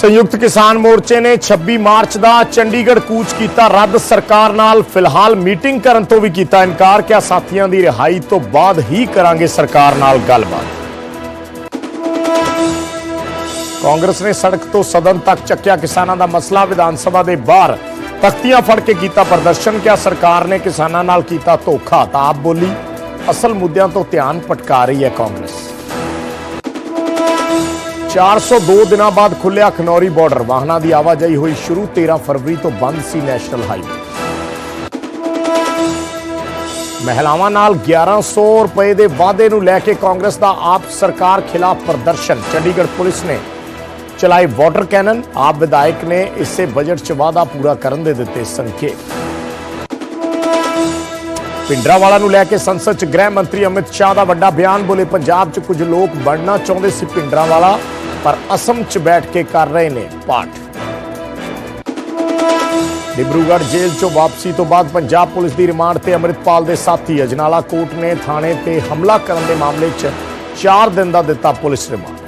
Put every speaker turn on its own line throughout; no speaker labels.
ਸੰਯੁਕਤ ਕਿਸਾਨ ਮੋਰਚੇ ਨੇ 26 ਮਾਰਚ ਦਾ ਚੰਡੀਗੜ੍ਹ ਕੂਚ ਕੀਤਾ ਰੱਦ। ਸਰਕਾਰ ਨਾਲ ਫਿਲਹਾਲ ਮੀਟਿੰਗ ਕਰਨ ਤੋਂ ਵੀ ਕੀਤਾ ਇਨਕਾਰ। ਕਿਹਾ ਸਾਥੀਆਂ ਦੀ ਰਿਹਾਈ ਤੋਂ ਬਾਅਦ ਹੀ ਕਰਾਂਗੇ ਸਰਕਾਰ ਨਾਲ ਗੱਲਬਾਤ। ਕਾਂਗਰਸ ਨੇ ਸੜਕ ਤੋਂ ਸਦਨ ਤੱਕ ਚੱਕਿਆ ਕਿਸਾਨਾਂ ਦਾ ਮਸਲਾ। ਵਿਧਾਨ ਸਭਾ ਦੇ ਬਾਹਰ ਤਖਤੀਆਂ ਫੜ ਕੇ ਕੀਤਾ ਪ੍ਰਦਰਸ਼ਨ। ਕਿਹਾ ਸਰਕਾਰ ਨੇ ਕਿਸਾਨਾਂ ਨਾਲ ਕੀਤਾ ਧੋਖਾ? ਤਾਂ ਆਪ ਬੋਲੀ। ਅਸਲ ਮੁੱਦਿਆਂ ਤੋਂ ਧਿਆਨ ਭਟਕਾ ਰਹੀ ਹੈ ਕਾਂਗਰਸ। 402 ਦਿਨਾਂ ਬਾਅਦ ਖੁੱਲਿਆ ਖਨੌਰੀ ਬਾਰਡਰ। ਵਾਹਨਾਂ ਦੀ ਆਵਾਜਾਈ ਹੋਈ ਸ਼ੁਰੂ 13 ਫਰਵਰੀ ਤੋਂ ਬੰਦ ਸੀ ਨੈਸ਼ਨਲ ਹਾਈਵੇ। ਮਹਿਲਾਵਾਂ ਨਾਲ 1100 ਰੁਪਏ ਦੇ ਵਾਅਦੇ ਨੂੰ ਲੈ ਕੇ ਕਾਂਗਰਸ ਦਾ ਆਪ ਸਰਕਾਰ ਖਿਲਾਫ ਪ੍ਰਦਰਸ਼ਨ। ਚੰਡੀਗੜ੍ਹ ਪੁਲਿਸ ਨੇ ਚਲਾਏ ਵਾਟਰ ਕੈਨਨ। ਆਪ ਵਿਧਾਇਕ ਨੇ ਇਸੇ ਬਜਟ 'ਚ ਵਾਅਦਾ ਪੂਰਾ ਕਰਨ ਦੇ ਦਿੱਤੇ ਸੰਕੇਤ ਪਿੰਡਰਾਵਾਲਾ ਨੂੰ ਲੈ ਕੇ ਸੰਸਦ 'ਚ ਗ੍ਰਹਿ ਮੰਤਰੀ ਅਮਿਤ ਸ਼ਾਹ ਦਾ ਵੱਡਾ ਬਿਆਨ। ਬੋਲੇ, ਪੰਜਾਬ 'ਚ ਕੁਝ ਲੋਕ ਬਣਨਾ ਚਾਹੁੰਦੇ ਸੀ ਪਿੰਡਰਾਵਾਲਾ। ਪਰ ਅਸਮ 'ਚ ਬੈਠ ਕੇ ਕਰ ਰਹੇ ਨੇ ਪਾਠ। ਡਿਬਰੂਗੜ੍ਹ ਜੇਲ੍ਹ 'ਚੋਂ ਵਾਪਸੀ ਤੋਂ ਬਾਅਦ ਪੰਜਾਬ ਪੁਲਿਸ ਦੀ ਰਿਮਾਂਡ ਤੇ ਅਮਰਿਤਪਾਲ ਦੇ ਸਾਥੀ ਅਜਨਾਲਾ ਕੋਰਟ ਨੇ ਥਾਣੇ ਤੇ ਹਮਲਾ ਕਰਨ ਦੇ ਮਾਮਲੇ 'ਚ 4 ਦਿਨ ਦਾ ਦਿੱਤਾ ਪੁਲਿਸ ਰਿਮਾਂਡ।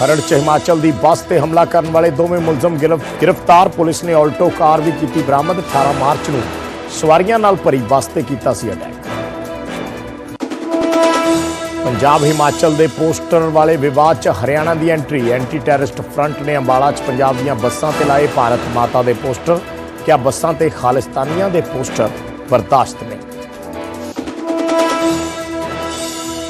ਖਰੜ 'ਚ ਹਿਮਾਚਲ ਦੀ ਬੱਸ ਤੇ ਹਮਲਾ ਕਰਨ ਵਾਲੇ ਦੋਵੇਂ ਮੁਲਜ਼ਮ ਗਿਰਫ- ਗ੍ਰਿਫਤਾਰ। ਪੁਲਿਸ ਨੇ ਆਲਟੋ ਕਾਰ ਵੀ ਕੀਤੀ ਬਰਾਮਦ 18 ਮਾਰਚ ਨੂੰ ਸਵਾਰੀਆਂ ਨਾਲ ਭਰੀ ਬੱਸ ਤੇ ਕੀਤਾ ਸੀ ਅਟੈਕ। ਪੰਜਾਬ ਹਿਮਾਚਲ ਦੇ ਪੋਸਟਰ ਵਾਲੇ ਵਿਵਾਦ 'ਚ ਹਰਿਆਣਾ ਦੀ ਐਂਟਰੀ। ਐਂਟੀ ਟੈਰਰਿਸਟ ਫਰੰਟ ਨੇ ਅੰਬਾਲਾ 'ਚ ਪੰਜਾਬ ਦੀਆਂ ਬੱਸਾਂ ਤੇ ਲਾਏ ਭਾਰਤ ਮਾਤਾ ਦੇ ਪੋਸਟਰ। ਕਿਆ ਬੱਸਾਂ ਤੇ ਖਾਲਿਸਤਾਨੀਆਂ ਦੇ ਪੋਸਟਰ ਬਰਦਾਸ਼ਤ ਨਹੀਂ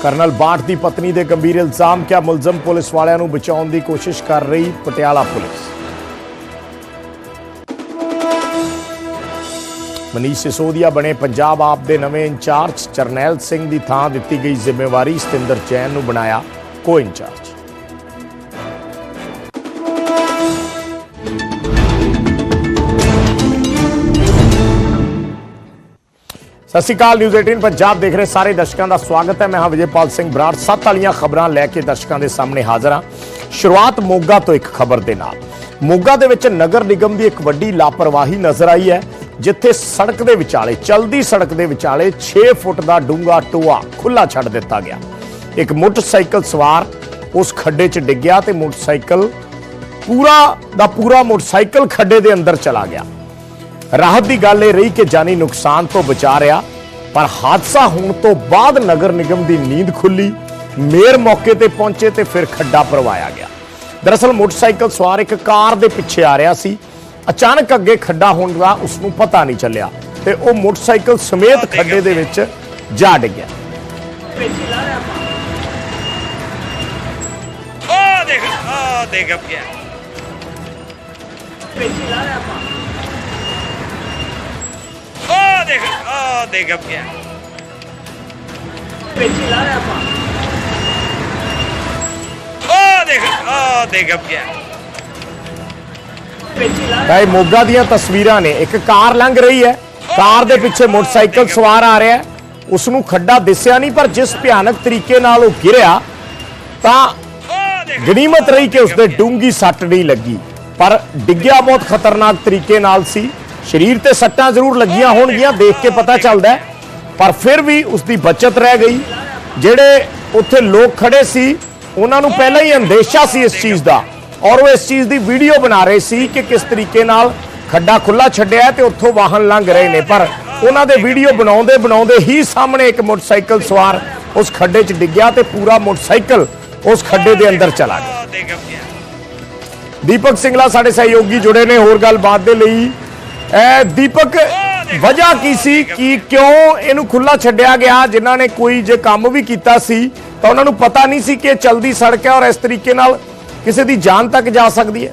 ਕਰਨਲ ਬਾਠ ਦੀ ਪਤਨੀ ਦੇ ਗੰਭੀਰ ਇਲਜ਼ਾਮ ਕਿਹਾ ਮੁਲਜ਼ਮ ਪੁਲਿਸ ਵਾਲਿਆਂ ਨੂੰ ਬਚਾਉਣ ਦੀ ਕੋਸ਼ਿਸ਼ ਕਰ ਰਹੀ ਪਟਿਆਲਾ ਪੁਲਿਸ? ਮਨੀਸ਼ ਸਿਸੋਦੀਆ ਬਣੇ ਪੰਜਾਬ ਆਪ ਦੇ ਨਵੇਂ ਇੰਚਾਰਜ, ਚਰਨੈਲ ਸਿੰਘ ਦੀ ਥਾਂ ਦਿੱਤੀ ਗਈ ਜ਼ਿੰਮੇਵਾਰੀ ਸਤਿੰਦਰ ਜੈਨ ਨੂੰ ਬਣਾਇਆ ਕੋ ਇੰਚਾਰਜ ਸਤਿ ਸ਼੍ਰੀ ਅਕਾਲ ਨਿਊਜ਼ 18 ਪੰਜਾਬ ਦੇਖ ਰਹੇ ਸਾਰੇ ਦਰਸ਼ਕਾਂ ਦਾ ਸਵਾਗਤ ਹੈ। ਮੈਂ ਹਾਂ ਵਿਜੇਪਾਲ ਸਿੰਘ ਬਰਾੜ। ਸੱਤ ਵਾਲੀਆਂ ਖਬਰਾਂ ਲੈ ਕੇ ਦਰਸ਼ਕਾਂ ਦੇ ਸਾਹਮਣੇ ਹਾਜ਼ਰ ਹਾਂ। ਸ਼ੁਰੂਆਤ ਮੋਗਾ ਤੋਂ ਇੱਕ ਖਬਰ ਦੇ ਨਾਲ। ਮੋਗਾ ਦੇ ਵਿੱਚ ਨਗਰ ਨਿਗਮ ਦੀ ਇੱਕ ਵੱਡੀ ਲਾਪਰਵਾਹੀ ਨਜ਼ਰ ਆਈ ਹੈ। ਜਿੱਥੇ ਸੜਕ ਦੇ ਵਿਚਾਲੇ, ਚਲਦੀ ਸੜਕ ਦੇ ਵਿਚਾਲੇ 6 ਫੁੱਟ ਦਾ ਡੂੰਗਾ ਟੋਆ ਖੁੱਲਾ ਛੱਡ ਦਿੱਤਾ ਗਿਆ। ਇੱਕ ਮੋਟਰਸਾਈਕਲ ਸਵਾਰ ਉਸ ਖੱਡੇ 'ਚ ਡਿੱਗਿਆ ਤੇ ਮੋਟਰਸਾਈਕਲ ਪੂਰਾ ਦਾ ਪੂਰਾ ਮੋਟਰਸਾਈਕਲ ਖੱਡੇ ਦੇ ਅੰਦਰ ਚਲਾ ਗਿਆ। ਰਾਹਤ ਦੀ ਗੱਲ ਇਹ ਰਹੀ ਕਿ ਜਾਨੀ ਨੁਕਸਾਨ ਤੋਂ ਬਚਾ ਰਿਹਾ, ਪਰ ਹਾਦਸਾ ਹੋਣ ਤੋਂ ਬਾਅਦ ਨਗਰ ਨਿਗਮ ਦੀ ਨੀਂਦ ਖੁੱਲੀ, ਮੇਅਰ ਮੌਕੇ ਤੇ ਪਹੁੰਚੇ ਤੇ ਫਿਰ ਖੱਡਾ ਪਰਵਾਇਆ ਗਿਆ। ਦਰਅਸਲ ਮੋਟਰਸਾਈਕਲ ਸਵਾਰ ਇੱਕ ਕਾਰ ਦੇ ਪਿੱਛੇ ਆ ਰਿਹਾ ਸੀ। ਅਚਾਨਕ ਅੱਗੇ ਖੱਡਾ ਹੋਣ ਦਾ ਉਸ ਨੂੰ ਪਤਾ ਨਹੀਂ ਚੱਲਿਆ ਤੇ ਉਹ ਮੋਟਰਸਾਈਕਲ ਸਮੇਤ ਖੱਡੇ ਦੇ ਵਿੱਚ ਜਾ ਡਿੱਗਿਆ।
ਉਹ ਦੇਖ ਉਹ ਦੇਖ ਗਿਆ ਉਹ ਦੇਖ ਉਹ ਦੇਖ ਗਿਆ ਉਹ ਦੇਖ ਉਹ ਦੇਖ ਗਿਆ
ਤਾਂ ਇਹ ਮੋਗਾ ਦੀਆਂ ਤਸਵੀਰਾਂ ਨੇ, ਇੱਕ ਕਾਰ ਲੰਘ ਰਹੀ ਹੈ। ਕਾਰ ਦੇ ਪਿੱਛੇ ਮੋਟਰਸਾਈਕਲ ਸਵਾਰ ਆ ਰਿਹਾ ਹੈ। ਉਸ ਨੂੰ ਖੱਡਾ ਦਿਸਿਆ ਨਹੀਂ, ਪਰ ਜਿਸ ਭਿਆਨਕ ਤਰੀਕੇ ਨਾਲ ਉਹ ਗਿਰਿਆ, ਤਾਂ
ਉਹ
ਰਹੀ ਕਿ ਉਸਦੇ ਡੂੰਗੀ ਸੱਟ ਨਹੀਂ ਲੱਗੀ। ਪਰ ਡਿੱਗਿਆ ਬਹੁਤ ਖਤਰਨਾਕ ਤਰੀਕੇ ਨਾਲ ਸੀ। ਸਰੀਰ ਤੇ ਸੱਟਾਂ ਜ਼ਰੂਰ ਲੱਗੀਆਂ ਹੋਣਗੀਆਂ, ਦੇਖ ਕੇ ਪਤਾ ਚੱਲਦਾ ਪਰ ਫਿਰ ਵੀ ਉਸ ਦੀ ਬਚਤ ਰਹਿ ਗਈ। ਜਿਹੜੇ ਉੱਥੇ ਲੋਕ ਖੜੇ ਸੀ, ਉਹਨਾਂ ਨੂੰ ਪਹਿਲਾਂ ਹੀ ਅੰਦੇਸ਼ਾ ਸੀ ਇਸ ਚੀਜ਼ ਦਾ। ਔਰ ਉਹ ਇਸ ਚੀਜ਼ ਦੀ ਵੀਡੀਓ ਬਣਾ ਰਹੇ ਸੀ ਕਿ ਕਿਸ ਤਰੀਕੇ ਨਾਲ ਖੱਡਾ ਖੁੱਲਾ ਛੱਡਿਆ ਤੇ ਉੱਥੋਂ ਵਾਹਨ ਲੰਘ ਰਹੇ ਨੇ। ਪਰ ਉਹਨਾਂ ਦੇ ਵੀਡੀਓ ਬਣਾਉਂਦੇ ਬਣਾਉਂਦੇ ਹੀ ਸਾਹਮਣੇ ਇੱਕ ਮੋਟਰਸਾਈਕਲ ਸਵਾਰ ਉਸ ਖੱਡੇ 'ਚ ਡਿੱਗਿਆ ਤੇ ਪੂਰਾ ਮੋਟਰਸਾਈਕਲ ਉਸ ਖੱਡੇ ਦੇ ਅੰਦਰ ਚਲਾ ਗਿਆ। ਦੀਪਕ ਸਿੰਘਲਾ ਸਾਡੇ ਸਹਿਯੋਗੀ ਜੁੜੇ ਨੇ। ਹੋਰ ਗੱਲਬਾਤ ਦੇ ਲਈ, ਐ ਦੀਪਕ, ਵਜ੍ਹਾ ਕੀ ਸੀ ਕਿ ਕਿਉਂ ਇਹਨੂੰ ਖੁੱਲਾ ਛੱਡਿਆ ਗਿਆ? ਜਿਨ੍ਹਾਂ ਨੇ ਕੋਈ ਜੇ ਕੰਮ ਵੀ ਕੀਤਾ ਸੀ ਤਾਂ ਉਹਨਾਂ ਨੂੰ ਪਤਾ ਨਹੀਂ ਸੀ ਕਿ ਇਹ ਚਲਦੀ ਸੜਕ ਹੈ ਔਰ ਇਸ ਤਰੀਕੇ ਨਾਲ ਕਿਸੇ ਦੀ ਜਾਨ ਤੱਕ ਜਾ ਸਕਦੀ ਹੈ।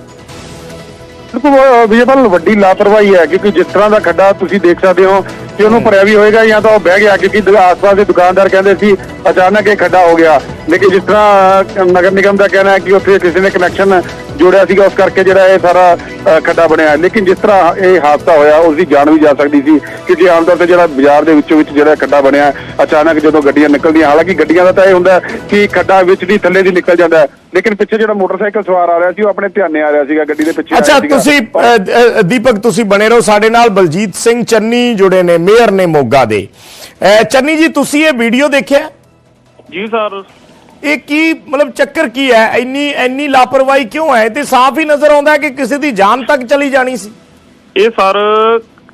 ਬਿਲਕੁਲ ਵਿਜੇਬਲ ਵੱਡੀ ਲਾਪਰਵਾਹੀ ਹੈ ਕਿਉਂਕਿ ਜਿਸ ਤਰ੍ਹਾਂ ਦਾ ਖੱਡਾ ਤੁਸੀਂ ਦੇਖ ਸਕਦੇ ਹੋ ਕਿ ਉਹਨੂੰ ਭਰਿਆ ਵੀ ਹੋਏਗਾ ਜਾਂ ਤਾਂ ਉਹ ਬਹਿ ਗਿਆ ਕਿਉਂਕਿ ਆਸ-ਪਾਸ ਦੇ ਦੁਕਾਨਦਾਰ ਕਹਿੰਦੇ ਸੀ ਅਚਾਨਕ ਇਹ ਖੱਡਾ ਹੋ ਗਿਆ। ਲੇਕਿਨ ਜਿਸ ਤਰ੍ਹਾਂ ਨਗਰ ਨਿਗਮ ਦਾ ਕਹਿਣਾ ਹੈ ਕਿ ਉੱਥੇ ਕਿਸੇ ਨੇ ਕਨੈਕਸ਼ਨ ਜੋੜਿਆ ਸੀਗਾ ਉਸ ਕਰਕੇ ਜਿਹੜਾ ਇਹ ਸਾਰਾ ਖੱਡਾ ਬਣਿਆ। ਲੇਕਿਨ ਜਿਸ ਤਰ੍ਹਾਂ ਇਹ ਹਾਦਸਾ ਹੋਇਆ ਉਸ ਦੀ ਜਾਨ ਵੀ ਜਾ ਸਕਦੀ ਸੀ ਕਿਉਂਕਿ ਆਮ ਤੌਰ ਤੇ ਜਿਹੜਾ ਬਾਜ਼ਾਰ ਦੇ ਵਿੱਚੋਂ ਵਿੱਚ ਜਿਹੜਾ ਖੱਡਾ ਬਣਿਆ ਅਚਾਨਕ ਜਦੋਂ ਗੱਡੀਆਂ ਨਿਕਲਦੀਆਂ ਹਾਲਾਂਕਿ ਗੱਡੀਆਂ ਦਾ ਤਾਂ ਇਹ ਹੁੰਦਾ ਕਿ ਖੱਡਾ ਵਿੱਚ ਦੀ ਥੱਲੇ ਦੀ ਨਿਕਲ ਜਾਂਦਾ ਲੇਕਿਨ ਪਿੱਛੇ ਜਿਹੜਾ ਮੋਟਰਸਾਈਕਲ ਸਵਾਰ ਆ ਰਿਹਾ ਸੀ ਉਹ ਆਪਣੇ ਧਿਆਨੇ ਆ ਰਿਹਾ ਸੀਗਾ ਗੱਡੀ ਦੇ ਪਿੱਛੇ
ਅੱਛਾ। ਤੁਸੀਂ ਦੀਪਕ ਤੁਸੀਂ ਬਣੇ ਰਹੋ ਸਾਡੇ ਨਾਲ। ਬਲਜੀਤ ਸਿੰਘ ਚੰਨੀ ਜੁੜੇ ਨੇ ਮੇਅਰ ਨੇ ਮੋਗਾ ਦੇ। ਚੰਨੀ ਜੀ ਤੁਸੀਂ ਇਹ ਵੀਡੀਓ ਦੇਖਿਆ?
ਜੀ ਸਰ।
ਇਹ ਕੀ ਮਤਲਬ ਚੱਕਰ ਕੀ ਹੈ? ਇੰਨੀ ਇੰਨੀ ਲਾਪਰਵਾਹੀ ਕਿਉਂ ਹੈ? ਤੇ ਸਾਫ਼ ਹੀ ਨਜ਼ਰ ਆਉਂਦਾ ਹੈ ਕਿ ਕਿਸੇ ਦੀ ਜਾਨ ਤੱਕ ਚਲੀ ਜਾਣੀ ਸੀ।
ਇਹ ਸਰ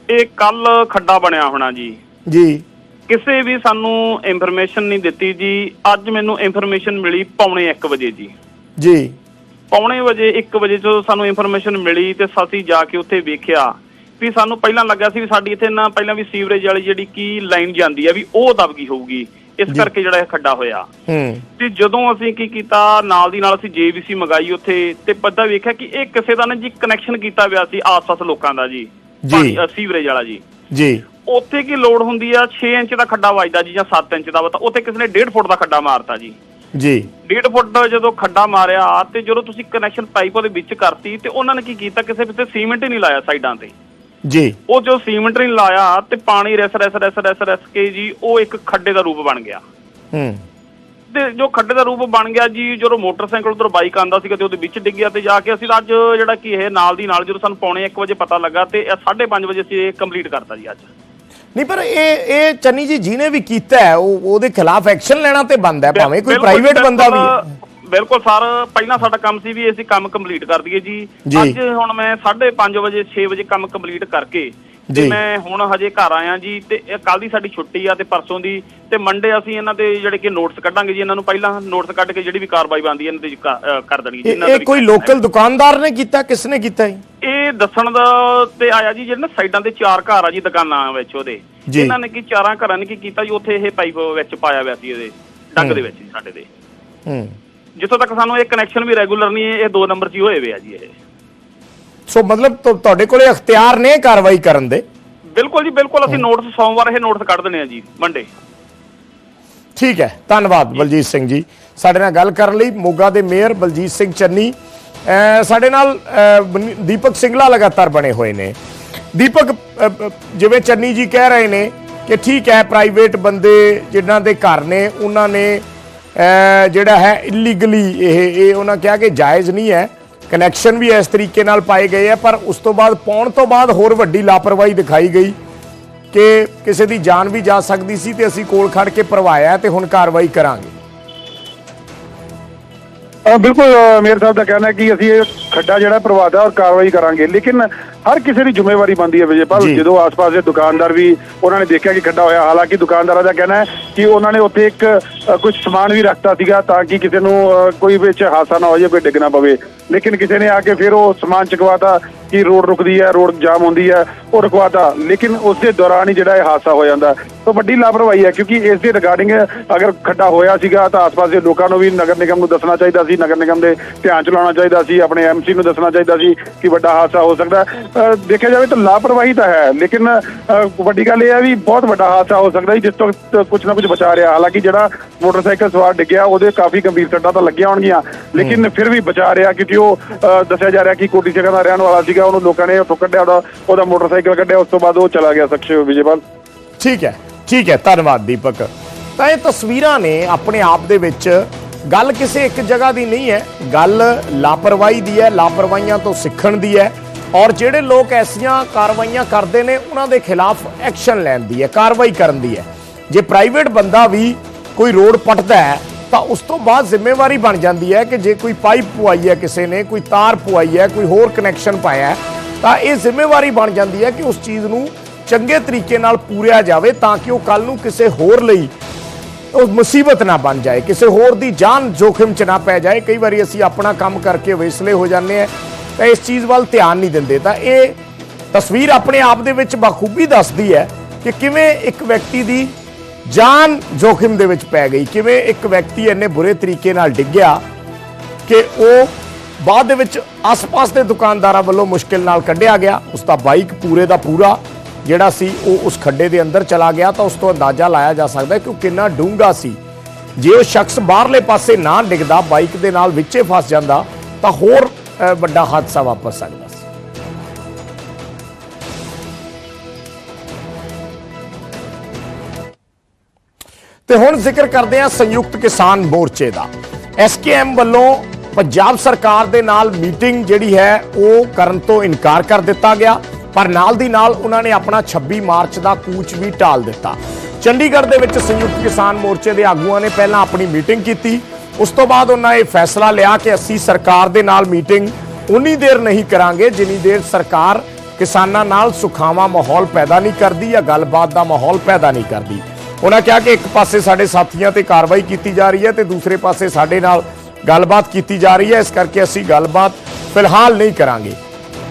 ਇਹ ਕੱਲ ਖੱਡਾ ਬਣਿਆ ਹੋਣਾ ਜੀ।
ਜੀ।
ਕਿਸੇ ਵੀ ਸਾਨੂੰ ਇਨਫੋਰਮੇਸ਼ਨ ਨਹੀਂ ਦਿੱਤੀ ਜੀ। ਅੱਜ ਮੈਨੂੰ ਇਨਫੋਰਮੇਸ਼ਨ ਮਿਲੀ ਪੌਣੇ 1 ਵਜੇ ਜੀ।
ਜੀ।
ਪੌਣੇ ਵਜੇ 1 ਵਜੇ ਜਦੋਂ ਸਾਨੂੰ ਇਨਫੋਰਮੇਸ਼ਨ ਮਿਲੀ ਤੇ ਅਸੀਂ ਜਾ ਕੇ ਉੱਥੇ ਵੇਖਿਆ ਵੀ ਸਾਨੂੰ ਪਹਿਲਾਂ ਲੱਗਾ ਸੀ ਵੀ ਸਾਡੀ ਇੱਥੇ ਨਾ ਪਹਿਲਾਂ ਵੀ ਸੀਵਰੇਜ ਵਾਲੀ ਜਿਹੜੀ ਕੀ ਲਾਈਨ ਜਾਂਦੀ ਆ ਵੀ ਉਹ ਦਬ ਗਈ ਹੋਊਗੀ। ਇਸ ਕਰਕੇ ਜਿਹੜਾ ਇਹ ਖੱਡਾ ਹੋਇਆ।
ਹੂੰ।
ਤੇ ਜਦੋਂ ਅਸੀਂ ਕੀ ਕੀਤਾ ਨਾਲ ਦੀ ਨਾਲ ਅਸੀਂ ਜੇਬੀਸੀ ਮੰਗਾਈ ਉੱਥੇ ਤੇ ਪਤਾ ਵੇਖਿਆ ਕਿ ਇਹ ਕਿਸੇ ਦਾ ਨਾ ਜੀ ਕਨੈਕਸ਼ਨ ਕੀਤਾ ਹੋਇਆ ਸੀ ਆਸ-ਪਾਸ ਲੋਕਾਂ ਦਾ ਜੀ।
ਜੀ।
ਸੀਵਰੇਜ ਵਾਲਾ ਜੀ।
ਜੀ।
ਉੱਥੇ ਕੀ ਲੋਡ ਹੁੰਦੀ ਆ 6 ਇੰਚ ਦਾ ਖੱਡਾ ਵੱਜਦਾ ਜੀ ਜਾਂ 7 ਇੰਚ ਦਾ ਵਾ ਤਾਂ ਉੱਥੇ ਕਿਸੇ ਨੇ 1.5 ਫੁੱਟ ਦਾ ਖੱਡਾ ਮਾਰਤਾ ਜੀ।
ਜੀ।
1.5 ਫੁੱਟ ਜਦੋਂ ਖੱਡਾ ਮਾਰਿਆ ਤੇ ਜਦੋਂ ਤੁਸੀਂ ਕਨੈਕਸ਼ਨ ਪਾਈਪ ਉਹਦੇ ਵਿੱਚ ਕਰਤੀ ਤੇ ਉਹਨਾਂ ਨੇ ਕੀ ਕੀਤਾ ਕਿਸੇ ਵਿੱਚ ਸੀਮੈਂਟ ਹੀ ਨਹੀਂ ਲਾਇਆ ਸਾਈਡਾਂ ਤੇ।
ਜੀ।
ਉਹ ਜੋ ਸੀਮੈਂਟ ਨਹੀਂ ਲਾਇਆ ਤੇ ਪਾਣੀ ਰਸ ਰਸ ਰਸ ਰਸ ਰਸ ਕੇ ਜੀ ਉਹ ਇੱਕ ਖੱਡੇ ਦਾ ਰੂਪ ਬਣ ਗਿਆ।
ਹੂੰ।
ਤੇ ਜੋ ਖੱਡੇ ਦਾ ਰੂਪ ਬਣ ਗਿਆ ਜੀ ਜਦੋਂ ਮੋਟਰਸਾਈਕਲ ਉਧਰ ਬਾਈਕ ਆਂਦਾ ਸੀਗਾ ਤੇ ਉਹਦੇ ਵਿੱਚ ਡਿੱਗਿਆ ਤੇ ਜਾ ਕੇ ਅਸੀਂ ਅੱਜ ਜਿਹੜਾ ਕੀ ਇਹ ਨਾਲ ਦੀ ਨਾਲ ਜਦੋਂ ਸਾਨੂੰ ਪੌਣੇ 1 ਵਜੇ ਪਤਾ ਲੱਗਾ ਤੇ 5:30 ਵਜੇ ਅਸੀਂ ਇਹ ਕੰਪਲੀਟ ਕਰਤਾ ਜੀ ਅੱਜ।
ਨਹੀਂ ਪਰ ਇਹ ਇਹ ਚੰਨੀ ਜੀ ਜਿਹਨੇ ਵੀ ਕੀਤਾ ਹੈ ਉਹ ਉਹਦੇ ਖਿਲਾਫ ਐਕਸ਼ਨ ਲੈਣਾ ਤੇ ਬੰਦਾ ਹੈ ਭਾਵੇਂ ਕੋਈ ਪ੍ਰਾਈਵੇਟ ਬੰਦਾ ਵੀ।
ਬਿਲਕੁਲ- ਸਰ ਪਹਿਲਾਂ ਸਾਡਾ ਕੰਮ ਸੀ ਵੀ ਅਸੀਂ ਕੰਮ ਕੰਪਲੀਟ ਕਰ ਦਈਏ ਜੀ। ਅੱਜ ਹੁਣ ਮੈਂ 5:30 ਵਜੇ 6 ਵਜੇ ਕੰਮ ਕੰਪਲੀਟ ਕਰਕੇ। ਤੇ ਮੈਂ ਹੁਣ ਹਜੇ ਘਰ ਆਇਆ ਜੀ ਤੇ ਕੱਲ ਦੀ ਸਾਡੀ ਛੁੱਟੀ ਆ ਤੇ ਪਰਸੋਂ ਦੀ ਤੇ ਮੰਡੇ ਅਸੀਂ ਇਹਨਾਂ ਦੇ ਜਿਹੜੇ ਕਿ ਨੋਟਸ ਕੱਢਾਂਗੇ ਜੀ ਇਹਨਾਂ ਨੂੰ ਪਹਿਲਾਂ ਨੋਟਸ ਕੱਢ ਕੇ ਜਿਹੜੀ ਵੀ ਕਾਰਵਾਈ ਬਣਦੀ ਹੈ ਇਹਨਾਂ ਤੇ ਕਰ ਦੇਣੀ ਜੀ
ਇਹ
ਇਹਨਾਂ
ਕੋਈ ਲੋਕਲ ਦੁਕਾਨਦਾਰ ਨੇ ਕੀਤਾ ਕਿਸ ਨੇ ਕੀਤਾ ਜੀ?
ਇਹ ਦੱਸਣ ਦਾ ਤੇ ਆਇਆ ਜੀ ਜਿਹੜੇ ਨਾ ਸਾਈਡਾਂ ਦੇ ਚਾਰ ਘਰ ਆ ਜੀ ਦੁਕਾਨਾਂ ਵਿੱਚ ਉਹਦੇ। ਇਹਨਾਂ ਨੇ ਕੀ ਚਾਰਾਂ ਘਰਾਂ ਨੇ ਕੀ ਕੀਤਾ ਜੀ ਉੱਥੇ ਇਹ ਪਾਈਪ ਵਿੱਚ ਪਾਇਆ ਹੋਇਆ ਸੀ ਇਹਦੇ ਡੰਗ ਦੇ ਵਿੱਚ ਸਾਡੇ ਦੇ
ਹੂੰ।
ਜਿੱਥੋਂ ਤੱਕ ਸਾਨੂੰ ਇਹ ਕਨੈਕਸ਼ਨ ਵੀ ਰੈਗੂਲਰ ਨਹੀਂ ਇਹ ਦੋ ਨੰਬਰ 'ਚ ਹੀ ਹੋਏ ਵੇ ਆ ਜੀ ਇਹ।
ਸੋ ਮਤਲਬ ਤੁ- ਤੁਹਾਡੇ ਕੋਲੇ ਅਖਤਿਆਰ ਨੇ ਕਾਰਵਾਈ ਕਰਨ ਦੇ?
ਬਿਲਕੁਲ ਜੀ ਬਿਲਕੁਲ। ਅਸੀਂ ਨੋਟਸ ਸੋਮਵਾਰ ਇਹ ਨੋਟਸ ਕੱਢ ਦਿੰਦੇ ਆ ਜੀ ਮੰਡੇ
ਠੀਕ ਹੈ ਧੰਨਵਾਦ ਬਲਜੀਤ ਸਿੰਘ ਜੀ। ਸਾਡੇ ਨਾਲ ਗੱਲ ਕਰਨ ਲਈ ਮੋਗਾ ਦੇ ਮੇਅਰ ਬਲਜੀਤ ਸਿੰਘ ਚੰਨੀ ਅਹ ਸਾਡੇ ਨਾਲ ਅਹ, ਬਨ- ਦੀਪਕ ਸਿੰਘਲਾ ਲਗਾਤਾਰ ਬਣੇ ਹੋਏ ਨੇ। ਦੀਪਕ ਅਹ, ਅਹ, ਜਿਵੇਂ ਚੰਨੀ ਜੀ ਕਹਿ ਰਹੇ ਨੇ ਕਿ ਠੀਕ ਹੈ ਪ੍ਰਾਈਵੇਟ ਬੰਦੇ ਜਿਨ੍ਹਾਂ ਦੇ ਘਰ ਨੇ ਉਹਨਾਂ ਨੇ ਜਿਹੜਾ ਹੈ ਇਲੀਗਲੀ ਇਹ ਇਹ ਉਹਨਾਂ ਕਿਹਾ ਕਿ ਜਾਇਜ਼ ਨਹੀਂ ਹੈ। ਕਨੈਕਸ਼ਨ ਵੀ ਇਸ ਤਰੀਕੇ ਨਾਲ ਪਾਏ ਗਏ ਆ ਪਰ ਉਸ ਤੋਂ ਬਾਅਦ ਪਾਉਣ ਤੋਂ ਬਾਅਦ ਹੋਰ ਵੱਡੀ ਲਾਪਰਵਾਹੀ ਦਿਖਾਈ ਗਈ ਕਿ ਕਿਸੇ ਦੀ ਜਾਨ ਵੀ ਜਾ ਸਕਦੀ ਸੀ ਤੇ ਅਸੀਂ ਕੋਲ ਖੜ ਕੇ ਭਰਵਾਇਆ ਤੇ ਹੁਣ ਕਾਰਵਾਈ ਕਰਾਂਗੇ।
ਬਿਲਕੁਲ ਅ, ਸਾਹਿਬ ਦਾ ਕਹਿਣਾ ਹੈ ਕਿ ਅਸੀਂ ਇਹ ਖੱਡਾ ਜਿਹੜਾ ਪ੍ਰਵਾਦਾ ਔਰ ਕਾਰਵਾਈ ਕਰਾਂਗੇ। ਲੇਕਿਨ ਹਰ ਕਿਸੇ ਦੀ ਜ਼ਿੰਮੇਵਾਰੀ ਬਣਦੀ ਹੈ ਵਿਜੇਪਾਲ। ਜਦੋਂ ਆਸ-ਪਾਸ ਦੇ ਦੁਕਾਨਦਾਰ ਵੀ ਉਹਨਾਂ ਨੇ ਦੇਖਿਆ ਕਿ ਖੱਡਾ ਹੋਇਆ ਹਾਲਾਂਕਿ ਦੁਕਾਨਦਾਰਾਂ ਦਾ ਕਹਿਣਾ ਹੈ ਕਿ ਉਹਨਾਂ ਨੇ ਉੱਥੇ ਇੱਕ ਕੁਝ ਸਮਾਨ ਵੀ ਰੱਖਤਾ ਸੀਗਾ ਤਾਂ ਕਿ ਕਿਸੇ ਨੂੰ ਕੋਈ ਵਿੱਚ ਹਾਦਸਾ ਨਾ ਹੋ ਜਾਏ ਕੋਈ ਡਿੱਗ ਨਾ ਪਵੇ। ਲੇਕਿਨ ਕਿਸੇ ਨੇ ਆ ਕੇ ਫਿਰ ਉਹ ਸਮਾਨ ਚਕਵਾਤਾ ਕਿ ਰੋਡ ਰੁਕਦੀ ਹੈ ਰੋਡ ਜਾਮ ਹੁੰਦੀ ਹੈ ਉਹ ਰੁਕਵਾਤਾ। ਲੇਕਿਨ ਉਸ ਦੇ ਦੌਰਾਨ ਹੀ ਜਿਹੜਾ ਇਹ ਹਾਦਸਾ ਹੋ ਜਾਂਦਾ। ਤਾਂ ਵੱਡੀ ਲਾਪਰਵਾਹੀ ਹੈ ਕਿਉਂਕਿ ਇਸ ਦੇ ਰਿਗਾਰਡਿੰਗ ਅਗਰ ਖੱਡਾ ਹੋਇਆ ਸੀਗਾ ਤਾਂ ਆਸ-ਪਾਸ ਦੇ ਲੋਕਾਂ ਨੂੰ ਵੀ ਨਗਰ ਨਿਗਮ ਨੂੰ ਦੱਸਣਾ ਚਾਹੀਦਾ ਸੀ ਨਗਰ ਨਿਗਮ ਦੇ ਧਿਆਨ ਚ ਲਾਉਣਾ ਚਾਹੀਦਾ ਸੀ ਆਪਣੇ ਐਮਸੀ ਨੂੰ ਦੱਸਣਾ ਚਾਹੀਦਾ ਸੀ ਕਿ ਵੱਡਾ ਹਾਦਸਾ ਹੋ ਸਕਦਾ। ਦੇਖਿਆ ਜਾਵੇ ਤਾਂ ਲਾਪਰਵਾਹੀ ਤਾਂ ਹੈ ਲੇਕਿਨ ਵੱਡੀ ਗੱਲ ਇਹ ਹੈ ਵੀ ਬਹੁਤ ਵੱਡਾ ਹਾਦਸਾ ਹੋ ਸਕਦਾ ਜਿਸ ਤੋਂ ਕੁਝ ਨਾ ਕੁਝ ਬਚਾ ਰਿਹਾ। ਹਾਲਾਂਕਿ ਜਿਹੜਾ ਮੋਟਰਸਾਈਕਲ ਸਵਾਰ ਡਿੱਗਿਆ ਉਹਦੇ ਕਾਫੀ ਗੰਭੀਰ ਸੱਟਾਂ ਤਾਂ ਲੱਗੀਆਂ ਹੋਣਗੀਆਂ ਲੇਕਿਨ ਫਿਰ ਵੀ ਬਚਾ ਰਿਹਾ ਕਿਉਂਕਿ ਉਹ ਦੱਸਿਆ ਜਾ ਰਿਹਾ ਕਿ ਕੋਟੀ ਜਗ੍ਹਾ ਦਾ ਰਹਿਣ ਵਾਲਾ ਸੀਗਾ ਉਹਨੂੰ ਲੋਕਾਂ ਨੇ ਉੱਥੋਂ ਕੱਢਿਆ ਉਹਦਾ ਉਹਦਾ ਮੋਟਰਸਾਈਕਲ ਕੱਢਿਆ ਉਸ ਤੋਂ ਬਾਅਦ ਉਹ ਚਲਾ ਗਿਆ ਸ਼ਖਸ ਵਿਜੇਪਾਲ।
ਠੀਕ ਹੈ ਠੀਕ ਹੈ ਧੰਨਵਾਦ ਦੀਪਕ। ਤਾਂ ਇਹ ਤਸਵੀਰਾਂ ਨੇ ਆਪਣੇ ਆਪ ਦੇ ਵਿੱਚ ਗੱਲ ਕਿਸੇ ਇੱਕ ਜਗ੍ਹਾ ਦੀ ਨਹੀਂ ਹੈ ਗੱਲ ਲਾਪਰਵਾਹੀ ਦੀ ਹੈ ਲਾਪਰਵਾਹੀਆਂ ਤੋਂ ਸਿੱਖਣ ਦੀ ਹੈ। ਔਰ ਜਿਹੜੇ ਲੋਕ ਐਸੀਆਂ ਕਾਰਵਾਈਆਂ ਕਰਦੇ ਨੇ, ਉਹਨਾਂ ਦੇ ਖਿਲਾਫ ਐਕਸ਼ਨ ਲੈਣ ਦੀ ਹੈ, ਕਾਰਵਾਈ ਕਰਨ ਦੀ ਹੈ। ਜੇ ਪ੍ਰਾਈਵੇਟ ਬੰਦਾ ਵੀ ਕੋਈ ਰੋਡ ਪਟਦਾ ਹੈ, ਤਾਂ ਉਸ ਤੋਂ ਬਾਅਦ ਜ਼ਿੰਮੇਵਾਰੀ ਬਣ ਜਾਂਦੀ ਹੈ ਕਿ ਜੇ ਕੋਈ ਪਾਈਪ ਪਵਾਈ ਹੈ ਕਿਸੇ ਨੇ, ਕੋਈ ਤਾਰ ਪਵਾਈ ਹੈ, ਕੋਈ ਹੋਰ ਕਨੈਕਸ਼ਨ ਪਾਇਆ ਹੈ, ਤਾਂ ਇਹ ਜ਼ਿੰਮੇਵਾਰੀ ਬਣ ਜਾਂਦੀ ਹੈ ਕਿ ਉਸ ਚੀਜ਼ ਨੂੰ ਚੰਗੇ ਤਰੀਕੇ ਨਾਲ ਪੂਰਿਆ ਜਾਵੇ ਤਾਂ ਕਿ ਉਹ ਕੱਲ ਨੂੰ ਕਿਸੇ ਹੋਰ ਲਈ ਉਹ ਮੁਸੀਬਤ ਨਾ ਬਣ ਜਾਏ, ਕਿਸੇ ਹੋਰ ਦੀ ਜਾਨ ਜੋਖਿਮ ਚ ਨਾ ਪੈ ਜਾਏ। ਕਈ ਵਾਰੀ ਅਸੀਂ ਆਪਣਾ ਕੰਮ ਕਰਕੇ ਵੇਸਲੇ ਹੋ ਜਾਂਦੇ ਆ ਤਾਂ ਇਸ ਚੀਜ਼ ਵੱਲ ਧਿਆਨ ਨਹੀਂ ਦਿੰਦੇ। ਤਾਂ ਇਹ ਤਸਵੀਰ ਆਪਣੇ ਆਪ ਦੇ ਵਿੱਚ ਬਖੂਬੀ ਦੱਸਦੀ ਹੈ ਕਿ ਕਿਵੇਂ ਇੱਕ ਵਿਅਕਤੀ ਦੀ ਜਾਨ ਜੋਖਿਮ ਦੇ ਵਿੱਚ ਪੈ ਗਈ। ਕਿਵੇਂ ਇੱਕ ਵਿਅਕਤੀ ਇੰਨੇ ਬੁਰੇ ਤਰੀਕੇ ਨਾਲ ਡਿੱਗਿਆ ਕਿ ਉਹ ਬਾਅਦ ਦੇ ਵਿੱਚ ਆਸ-ਪਾਸ ਦੇ ਦੁਕਾਨਦਾਰਾਂ ਵੱਲੋਂ ਮੁਸ਼ਕਿਲ ਨਾਲ ਕੱਢਿਆ ਗਿਆ। ਉਸ ਦਾ ਬਾਈਕ ਪੂਰੇ ਦਾ ਪੂਰਾ ਜਿਹੜਾ ਸੀ, ਉਹ ਉਸ ਖੱਡੇ ਦੇ ਅੰਦਰ ਚਲਾ ਗਿਆ ਤਾਂ ਉਸ ਤੋਂ ਅੰਦਾਜ਼ਾ ਲਾਇਆ ਜਾ ਸਕਦਾ ਕਿ ਉਹ ਕਿੰਨਾ ਡੂੰਘਾ ਸੀ। ਜੇ ਉਹ ਸ਼ਖਸ ਬਾਹਰਲੇ ਪਾਸੇ ਨਾ ਡਿੱਗਦਾ, ਬਾਈਕ ਦੇ ਨਾਲ ਵਿੱਚੇ ਫਸ ਜਾਂਦਾ, ਤਾਂ ਹੋਰ ਵੱਡਾ ਹਾਦਸਾ ਵਾਪਰ ਸਕਦਾ ਸੀ। ਤੇ ਹੁਣ ਜ਼ਿਕਰ ਕਰਦੇ ਹਾਂ ਸੰਯੁਕਤ ਕਿਸਾਨ ਮੋਰਚੇ ਦਾ। ਐਸਕੇਐਮ ਵੱਲੋਂ ਪੰਜਾਬ ਸਰਕਾਰ ਦੇ ਨਾਲ ਮੀਟਿੰਗ ਜਿਹੜੀ ਹੈ, ਉਹ ਕਰਨ ਤੋਂ ਇਨਕਾਰ ਕਰ ਦਿੱਤਾ ਗਿਆ। ਪਰ ਨਾਲ ਦੀ ਨਾਲ ਉਹਨਾਂ ਨੇ ਆਪਣਾ 26 ਮਾਰਚ ਦਾ ਕੂਚ ਵੀ ਟਾਲ ਦਿੱਤਾ। ਚੰਡੀਗੜ੍ਹ ਦੇ ਵਿੱਚ ਸੰਯੁਕਤ ਕਿਸਾਨ ਮੋਰਚੇ ਦੇ ਆਗੂਆਂ ਨੇ ਪਹਿਲਾਂ ਆਪਣੀ ਮੀਟਿੰਗ ਕੀਤੀ। ਉਸ ਤੋਂ ਬਾਅਦ ਉਹਨਾਂ ਇਹ ਫੈਸਲਾ ਲਿਆ ਕਿ ਅਸੀਂ ਸਰਕਾਰ ਦੇ ਨਾਲ ਮੀਟਿੰਗ ਉਨੀ ਦੇਰ ਨਹੀਂ ਕਰਾਂਗੇ, ਜਿੰਨੀ ਦੇਰ ਸਰਕਾਰ ਕਿਸਾਨਾਂ ਨਾਲ ਸੁਖਾਵਾਂ ਮਾਹੌਲ ਪੈਦਾ ਨਹੀਂ ਕਰਦੀ ਜਾਂ ਗੱਲਬਾਤ ਦਾ ਮਾਹੌਲ ਪੈਦਾ ਨਹੀਂ ਕਰਦੀ। ਉਹਨਾਂ ਕਿਹਾ ਕਿ ਇੱਕ ਪਾਸੇ ਸਾਡੇ ਸਾਥੀਆਂ ਤੇ ਕਾਰਵਾਈ ਕੀਤੀ ਜਾ ਰਹੀ ਹੈ ਤੇ ਦੂਸਰੇ ਪਾਸੇ ਸਾਡੇ ਨਾਲ ਗੱਲਬਾਤ ਕੀਤੀ ਜਾ ਰਹੀ ਹੈ, ਇਸ ਕਰਕੇ ਅਸੀਂ ਗੱਲਬਾਤ ਫਿਲਹਾਲ ਨਹੀਂ ਕਰਾਂਗੇ।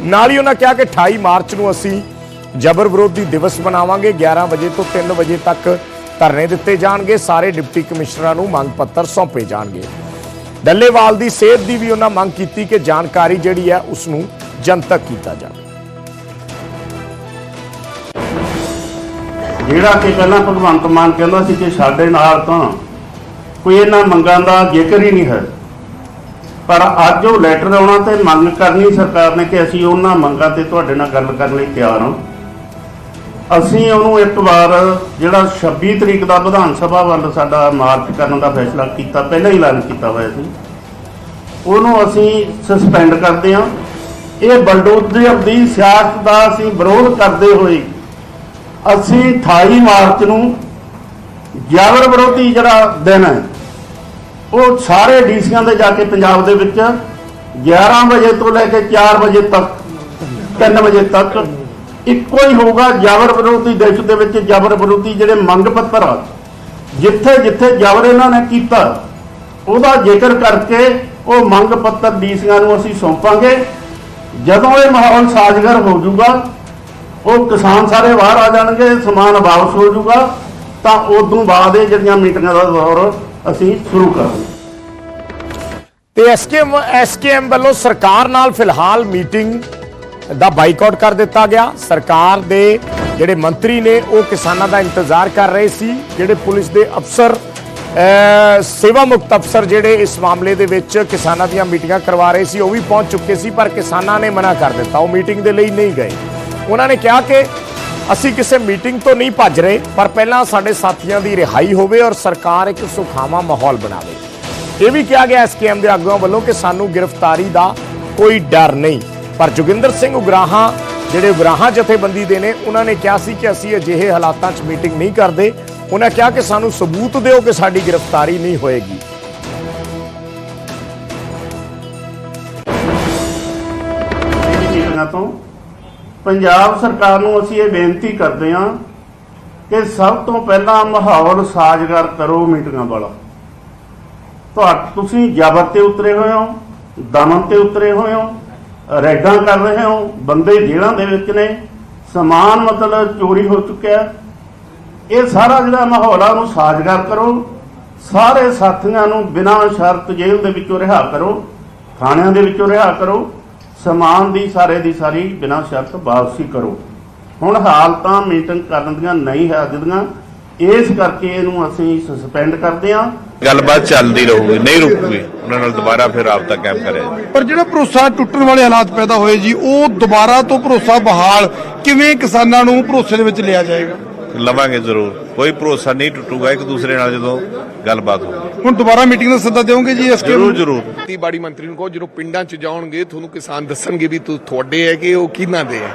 ਨਾਲ ਹੀ ਉਹਨਾਂ ਕਿਹਾ ਕਿ 28 ਮਾਰਚ ਨੂੰ ਅਸੀਂ ਜਬਰ ਵਿਰੋਧੀ ਦਿਵਸ ਮਨਾਵਾਂਗੇ 11 ਵਜੇ ਤੋਂ 3 ਵਜੇ ਤੱਕ ਧਰਨੇ ਦਿੱਤੇ ਜਾਣਗੇ, ਸਾਰੇ ਡਿਪਟੀ ਕਮਿਸ਼ਨਰਾਂ ਨੂੰ ਮੰਗ ਪੱਤਰ ਸੌਂਪੇ ਜਾਣਗੇ। ਡੱਲੇਵਾਲ ਦੀ ਸਿਹਤ ਦੀ ਵੀ ਉਹਨਾਂ ਮੰਗ ਕੀਤੀ ਕਿ ਜਾਣਕਾਰੀ ਜਿਹੜੀ ਹੈ ਉਸ ਨੂੰ ਜਨਤਕ ਕੀਤਾ ਜਾਵੇ।
ਜਿਹੜਾ ਕਿ ਪਹਿਲਾਂ ਭਗਵੰਤ ਮਾਨ ਕਹਿੰਦਾ ਸੀ ਕਿ ਸਾਡੇ ਨਾਲ ਤਾਂ ਕੋਈ ਇਹਨਾਂ ਮੰਗਾਂ ਦਾ ਜ਼ਿਕਰ ਹੀ ਨਹੀਂ ਹੈ। ਪਰ ਅੱਜ ਉਹ ਲੈਟਰ ਆਉਣਾ ਤੇ ਮੰਗ ਕਰਨੀ ਸਰਕਾਰ ਨੇ ਕਿ ਅਸੀਂ ਉਹਨਾਂ ਮੰਗਾਂ ਤੇ ਤੁਹਾਡੇ ਨਾਲ ਗੱਲ ਕਰਨ ਲਈ ਤਿਆਰ ਹਾਂ। ਅਸੀਂ ਉਹਨੂੰ ਇੱਕ ਵਾਰ ਜਿਹੜਾ 26 ਤਰੀਕ ਦਾ ਵਿਧਾਨ ਸਭਾ ਵੱਲ ਸਾਡਾ ਮਾਰਚ ਕਰਨ ਦਾ ਫੈਸਲਾ ਕੀਤਾ, ਪਹਿਲਾਂ ਹੀ ਐਲਾਨ ਕੀਤਾ ਹੋਇਆ ਸੀ। ਉਹਨੂੰ ਅਸੀਂ ਸਸਪੈਂਡ ਕਰਦੇ ਹਾਂ। ਇਹ ਬਲਡੋਜ਼ਰ ਦੀ ਸਿਆਸਤ ਦਾ ਅਸੀਂ ਵਿਰੋਧ ਕਰਦੇ ਹੋਏ ਅਸੀਂ 28 ਮਾਰਚ ਨੂੰ ਜਾਬਰ ਵਿਰੋਧੀ ਜਿਹੜਾ ਦਿਨ ਹੈ, ਉਹ ਸਾਰੇ ਡੀਸੀਆਂ ਦੇ ਜਾ ਕੇ ਪੰਜਾਬ ਦੇ ਵਿੱਚ 11 ਵਜੇ ਤੋਂ ਲੈ ਕੇ 4 ਵਜੇ ਤੱਕ 3 ਵਜੇ ਤੱਕ ਇੱਕੋ ਹੀ ਹੋਊਗਾ ਜਾਬਰ ਵਿਰੋਧੀ ਦੇਸ਼ ਦੇ ਵਿੱਚ ਜਾਬਰ ਵਿਰੋਧੀ ਜਿਹੜੇ ਮੰਗ ਪੱਤਰ ਆ। ਜਿੱਥੇ ਜਿੱਥੇ ਜਾਬਰ ਇਹਨਾਂ ਨੇ ਕੀਤਾ, ਉਹਦਾ ਜ਼ਿਕਰ ਕਰਕੇ ਉਹ ਮੰਗ ਪੱਤਰ ਡੀਸੀਆਂ ਨੂੰ ਅਸੀਂ ਸੌਂਪਾਂਗੇ। ਜਦੋਂ ਇਹ ਮਾਹੌਲ ਸਾਜ਼ਗਰ ਹੋ ਜਾਊਗਾ, ਉਹ ਕਿਸਾਨ ਸਾਰੇ ਬਾਹਰ ਆ ਜਾਣਗੇ, ਸਮਾਨ ਵਾਪਸ ਹੋ ਜਾਊਗਾ, ਤਾਂ ਉਦੋਂ ਬਾਅਦ ਇਹ ਜਿਹੜੀਆਂ ਮੀਟਿੰਗਾਂ ਦਾ ਦੌਰ ਅਸੀਂ ਸ਼ੁਰੂ ਕਰਾਂਗੇ।
ਤੇ ਐਸਕੇਐਮ ਐਸਕੇਐਮ ਵੱਲੋਂ ਸਰਕਾਰ ਨਾਲ ਫਿਲਹਾਲ ਮੀਟਿੰਗ ਦਾ ਬਾਈਕਾਟ ਕਰ ਦਿੱਤਾ ਗਿਆ। ਸਰਕਾਰ ਦੇ ਜਿਹੜੇ ਮੰਤਰੀ ਨੇ, ਉਹ ਕਿਸਾਨਾਂ ਦਾ ਇੰਤਜ਼ਾਰ ਕਰ ਰਹੇ ਸੀ। ਜਿਹੜੇ ਪੁਲਿਸ ਦੇ ਅਫਸਰ ਸੇਵਾ ਮੁਕਤ ਅਫਸਰ ਜਿਹੜੇ ਇਸ ਮਾਮਲੇ ਦੇ ਵਿੱਚ ਕਿਸਾਨਾਂ ਦੀਆਂ ਮੀਟਿੰਗਾਂ ਕਰਵਾ ਰਹੇ ਸੀ, ਉਹ ਵੀ ਪਹੁੰਚ ਚੁੱਕੇ ਸੀ, ਪਰ ਕਿਸਾਨਾਂ ਨੇ ਮਨਾ ਕਰ ਦਿੱਤਾ। ਉਹ ਮੀਟਿੰਗ ਦੇ ਲਈ ਨਹੀਂ ਗਏ। ਉਹਨਾਂ ਨੇ ਕਿਹਾ ਕਿ ਅਸੀਂ ਕਿਸੇ ਮੀਟਿੰਗ ਤੋਂ ਨਹੀਂ ਭੱਜ ਰਹੇ, ਪਰ ਪਹਿਲਾਂ ਸਾਡੇ ਸਾਥੀਆਂ ਦੀ ਰਿਹਾਈ ਹੋਵੇ ਔਰ ਸਰਕਾਰ ਇੱਕ ਸੁਖਾਵਾਂ ਮਾਹੌਲ ਬਣਾਵੇ। ਇਹ ਵੀ ਕਿਹਾ ਗਿਆ ਐਸਕੇਐਮ ਦੇ ਆਗੂਆਂ ਵੱਲੋਂ ਕਿ ਸਾਨੂੰ ਗ੍ਰਿਫਤਾਰੀ ਦਾ ਕੋਈ ਡਰ ਨਹੀਂ। ਪਰ ਜੋਗਿੰਦਰ ਸਿੰਘ ਉਗਰਾਹਾਂ, ਜਿਹੜੇ ਉਗਰਾਹਾਂ ਜਥੇਬੰਦੀ ਦੇ ਨੇ, ਉਹਨਾਂ ਨੇ ਕਿਹਾ ਸੀ ਕਿ ਅਸੀਂ ਅਜਿਹੇ ਹਾਲਾਤਾਂ 'ਚ ਮੀਟਿੰਗ ਨਹੀਂ ਕਰਦੇ। ਉਹਨਾਂ ਕਿਹਾ ਕਿ ਸਾਨੂੰ ਸਬੂਤ ਦਿਓ ਕਿ ਸਾਡੀ ਗ੍ਰਿਫਤਾਰੀ ਨਹੀਂ ਹੋਏਗੀ।
ਤੋਂ ਪੰਜਾਬ ਸਰਕਾਰ ਨੂੰ ਅਸੀਂ ਇਹ ਬੇਨਤੀ ਕਰਦੇ ਹਾਂ ਕਿ ਸਭ ਤੋਂ ਪਹਿਲਾਂ ਮਾਹੌਲ ਸਾਜ਼ਗਾਰ ਕਰੋ ਮੀਟਿੰਗਾਂ ਵਾਲਾ। ਤੁਹਾ, ਤੁਸੀਂ ਜ਼ਬਰ ਤੇ ਉਤਰੇ ਹੋਏ ਹੋ, ਦਮਨ ਤੇ ਉਤਰੇ ਹੋਏ ਹੋ ਰੈਡਾਂ ਕਰ ਰਹੇ ਹੋ, ਬੰਦੇ ਜੇਲ੍ਹਾਂ ਦੇ ਵਿੱਚ ਨੇ, ਸਮਾਨ ਮਤਲਬ ਚੋਰੀ ਹੋ ਚੁੱਕਿਆ। ਇਹ ਸਾਰਾ ਜਿਹੜਾ ਮਾਹੌਲ ਆ, ਉਹਨੂੰ ਸਾਜ਼ਗਾਰ ਕਰੋ, ਸਾਰੇ ਸਾਥੀਆਂ ਨੂੰ ਬਿਨਾਂ ਸ਼ਰਤ ਜੇਲ੍ਹ ਦੇ ਵਿੱਚੋਂ ਰਿਹਾ ਕਰੋ, ਥਾਣਿਆਂ ਦੇ ਵਿੱਚੋਂ ਰਿਹਾ ਕਰੋ, ਸਮਾਨ ਦੀ, ਸਾਰੇ ਦੀ ਸਾਰੀ ਬਿਨਾਂ ਸ਼ਰਤ ਵਾਪਸੀ ਕਰੋ। ਹੁਣ ਹਾਲਤਾਂ ਮੀਟਿੰਗ ਕਰਨ ਦੀਆਂ ਨਹੀਂ ਹੈ ਅੱਜ ਦੀਆਂ ਇਸ ਕਰਕੇ ਇਹਨੂੰ ਅਸੀਂ ਸਸਪੈਂਡ ਕਰਦੇ ਹਾਂ।
ਗੱਲਬਾਤ ਚੱਲਦੀ ਰਹੂਗੀ ਨਹੀਂ ਰੁਕੂਗੀ। ਉਹਨਾਂ ਨਾਲ ਦੁਬਾਰਾ ਫਿਰ ਰਾਬਤਾ ਕਾਇਮ ਕਰਿਆ।
ਪਰ ਜਿਹੜਾ ਭਰੋਸਾ ਟੁੱਟਣ ਵਾਲੇ ਹਾਲਾਤ ਪੈਦਾ ਹੋਏ ਜੀ ਉਹ ਦੁਬਾਰਾ ਤੋਂ ਭਰੋਸਾ ਬਹਾਲ ਕਿਵੇਂ ਕਿਸਾਨਾਂ ਨੂੰ ਭਰੋਸੇ ਦੇ ਵਿੱਚ ਲਿਆ ਜਾਏਗਾ?
ਲਵਾਂਗੇ ਜ਼ਰੂਰ। ਕੋਈ ਭਰੋਸਾ ਨਹੀਂ ਟੁੱਟੂਗਾ ਇੱਕ ਦੂਸਰੇ ਨਾਲ ਜਦੋਂ ਗੱਲਬਾਤ ਹੋਊਗੀ।
ਹੁਣ ਦੁਬਾਰਾ ਮੀਟਿੰਗ ਦਾ ਸੱਦਾ ਦਿਓਗੇ ਜੀ ਇਸ
ਜ਼ਰੂਰ ਜ਼ਰੂਰ।
ਖੇਤੀਬਾੜੀ ਮੰਤਰੀ ਨੂੰ ਕਹੋ ਜਦੋਂ ਪਿੰਡਾਂ 'ਚ ਜਾਣਗੇ ਤੁਹਾਨੂੰ ਕਿਸਾਨ ਦੱਸਣਗੇ ਵੀ ਤੁ ਤੁਹਾਡੇ ਹੈ ਕਿ ਉਹ ਕਿਹਨਾਂ ਦੇ ਹੈ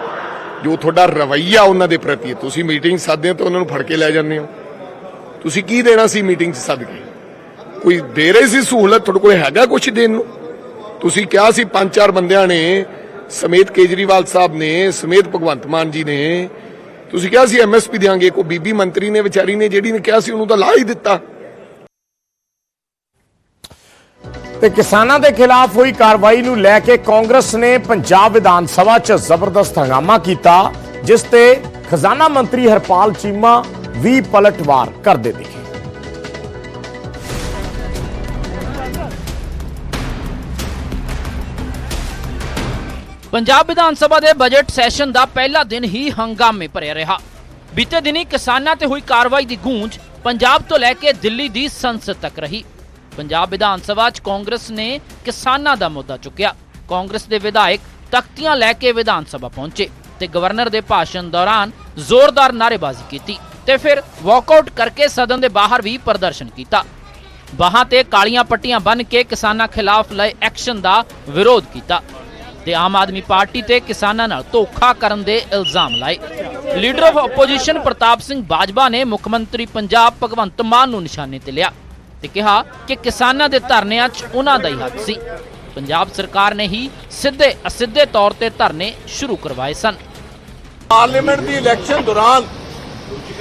ਜੋ ਤੁਹਾਡਾ ਰਵੱਈਆ ਉਹਨਾਂ ਦੇ ਪ੍ਰਤੀ ਤੁਸੀਂ ਮੀਟਿੰਗ ਸੱਦਦੇ ਹੋ ਤਾਂ ਉਹਨਾਂ ਨੂੰ ਫੜ ਕੇ ਲੈ ਜਾਂਦੇ ਹੋ। ਤੁਸੀਂ ਕੀ ਦੇਣਾ ਸੀ ਮੀਟਿੰਗ 'ਚ ਸੱਦ ਕੇ? ਕੋਈ ਦੇ ਰਹੇ ਸੀ ਸਹੂਲਤ? ਤੁਹਾਡੇ ਕੋਲ ਹੈਗਾ ਕੁਝ ਦੇਣ ਨੂੰ? ਤੁਸੀਂ ਕਿਹਾ ਸੀ ਪੰਜ ਚਾਰ ਬੰਦਿਆਂ ਨੇ, ਸਮੇਤ ਕੇਜਰੀਵਾਲ ਸਾਹਿਬ ਨੇ, ਸਮੇਤ ਭਗਵੰਤ ਮਾਨ ਜੀ ਨੇ, ਤੁਸੀਂ ਕਿਹਾ ਸੀ ਐਮਐਸਪੀ ਦੇਾਂਗੇ ਕੋਈ ਬੀਬੀ ਮੰਤਰੀ ਨੇ, ਵਿਚਾਰੀ ਨੇ, ਜਿਹੜੀ ਨੇ ਕਿਹਾ ਸੀ ਉਹਨੂੰ ਤਾਂ ਲਾ ਹੀ ਦਿੱਤਾ।
ਤੇ ਕਿਸਾਨਾਂ ਦੇ ਖਿਲਾਫ ਹੋਈ ਕਾਰਵਾਈ ਨੂੰ ਲੈ ਕੇ ਕਾਂਗਰਸ ਨੇ ਪੰਜਾਬ ਵਿਧਾਨ ਸਭਾ 'ਚ ਜ਼ਬਰਦਸਤ ਹੰਗਾਮਾ ਕੀਤਾ, ਜਿਸ ਤੇ ਖਜ਼ਾਨਾ ਮੰਤਰੀ ਹਰਪਾਲ ਚੀਮਾ ਵੀ ਪਲਟਵਾਰ ਕਰਦੇ ਦਿਖੇ।
ਪੰਜਾਬ ਵਿਧਾਨ ਸਭਾ ਦੇ ਬਜਟ ਸੈਸ਼ਨ ਦਾ ਪਹਿਲਾ ਦਿਨ ਹੀ ਹੰਗਾਮੇ ਭਰਿਆ ਰਿਹਾ। ਬੀਤੇ ਦਿਨੀ ਕਿਸਾਨਾਂ ਤੇ ਹੋਈ ਕਾਰਵਾਈ ਦੀ ਗੂੰਜ ਪੰਜਾਬ ਤੋਂ ਲੈ ਕੇ ਦਿੱਲੀ ਦੀ ਸੰਸਦ ਤੱਕ ਰਹੀ। ਪੰਜਾਬ ਵਿਧਾਨ ਸਭਾ 'ਚ ਕਾਂਗਰਸ ਨੇ ਕਿਸਾਨਾਂ ਦਾ ਮੁੱਦਾ ਚੁੱਕਿਆ। ਕਾਂਗਰਸ ਦੇ ਵਿਧਾਇਕ ਤਖਤੀਆਂ ਲੈ ਕੇ ਵਿਧਾਨ ਸਭਾ ਪਹੁੰਚੇ ਤੇ ਗਵਰਨਰ ਦੇ ਭਾਸ਼ਣ ਦੌਰਾਨ ਜ਼ੋਰਦਾਰ ਨਾਅਰੇਬਾਜ਼ੀ ਕੀਤੀ ਤੇ ਫਿਰ ਵਾਕਆਊਟ ਕਰਕੇ ਸਦਨ ਦੇ ਬਾਹਰ ਵੀ ਪ੍ਰਦਰਸ਼ਨ ਕੀਤਾ। ਬਾਹਾਂ ਤੇ ਕਾਲੀਆਂ ਪੱਟੀਆਂ ਬੰਨ੍ਹ ਕੇ ਕਿਸਾਨਾਂ ਖਿਲਾਫ ਲਏ ਐਕਸ਼ਨ ਦਾ ਵਿਰੋਧ ਕੀਤਾ ਤੇ ਆਮ ਆਦਮੀ ਪਾਰਟੀ ਤੇ ਕਿਸਾਨਾਂ ਨਾਲ ਧੋਖਾ ਕਰਨ ਦੇ ਇਲਜ਼ਾਮ ਲਾਏ। Leader of opposition Partap Singh Bajwa ਨੇ ਮੁੱਖ ਮੰਤਰੀ ਪੰਜਾਬ ਭਗਵੰਤ ਮਾਨ ਨੂੰ ਨਿਸ਼ਾਨੇ ਤੇ ਲਿਆ। ਤੇ ਕਿਹਾ ਕਿ ਕਿਸਾਨਾਂ ਦੇ ਧਰਨਿਆਂ 'ਚ ਉਹਨਾਂ ਦਾ ਹੀ ਹੱਕ ਸੀ। ਪੰਜਾਬ ਸਰਕਾਰ ਨੇ ਹੀ ਸਿੱਧੇ ਅਸਿੱਧੇ ਤੌਰ ਤੇ ਧਰਨੇ ਸ਼ੁਰੂ ਕਰਵਾਏ ਸਨ।
ਪਾਰਲੀਮੈਂਟ ਦੀ ਇਲੈਕਸ਼ਨ ਦੌਰਾਨ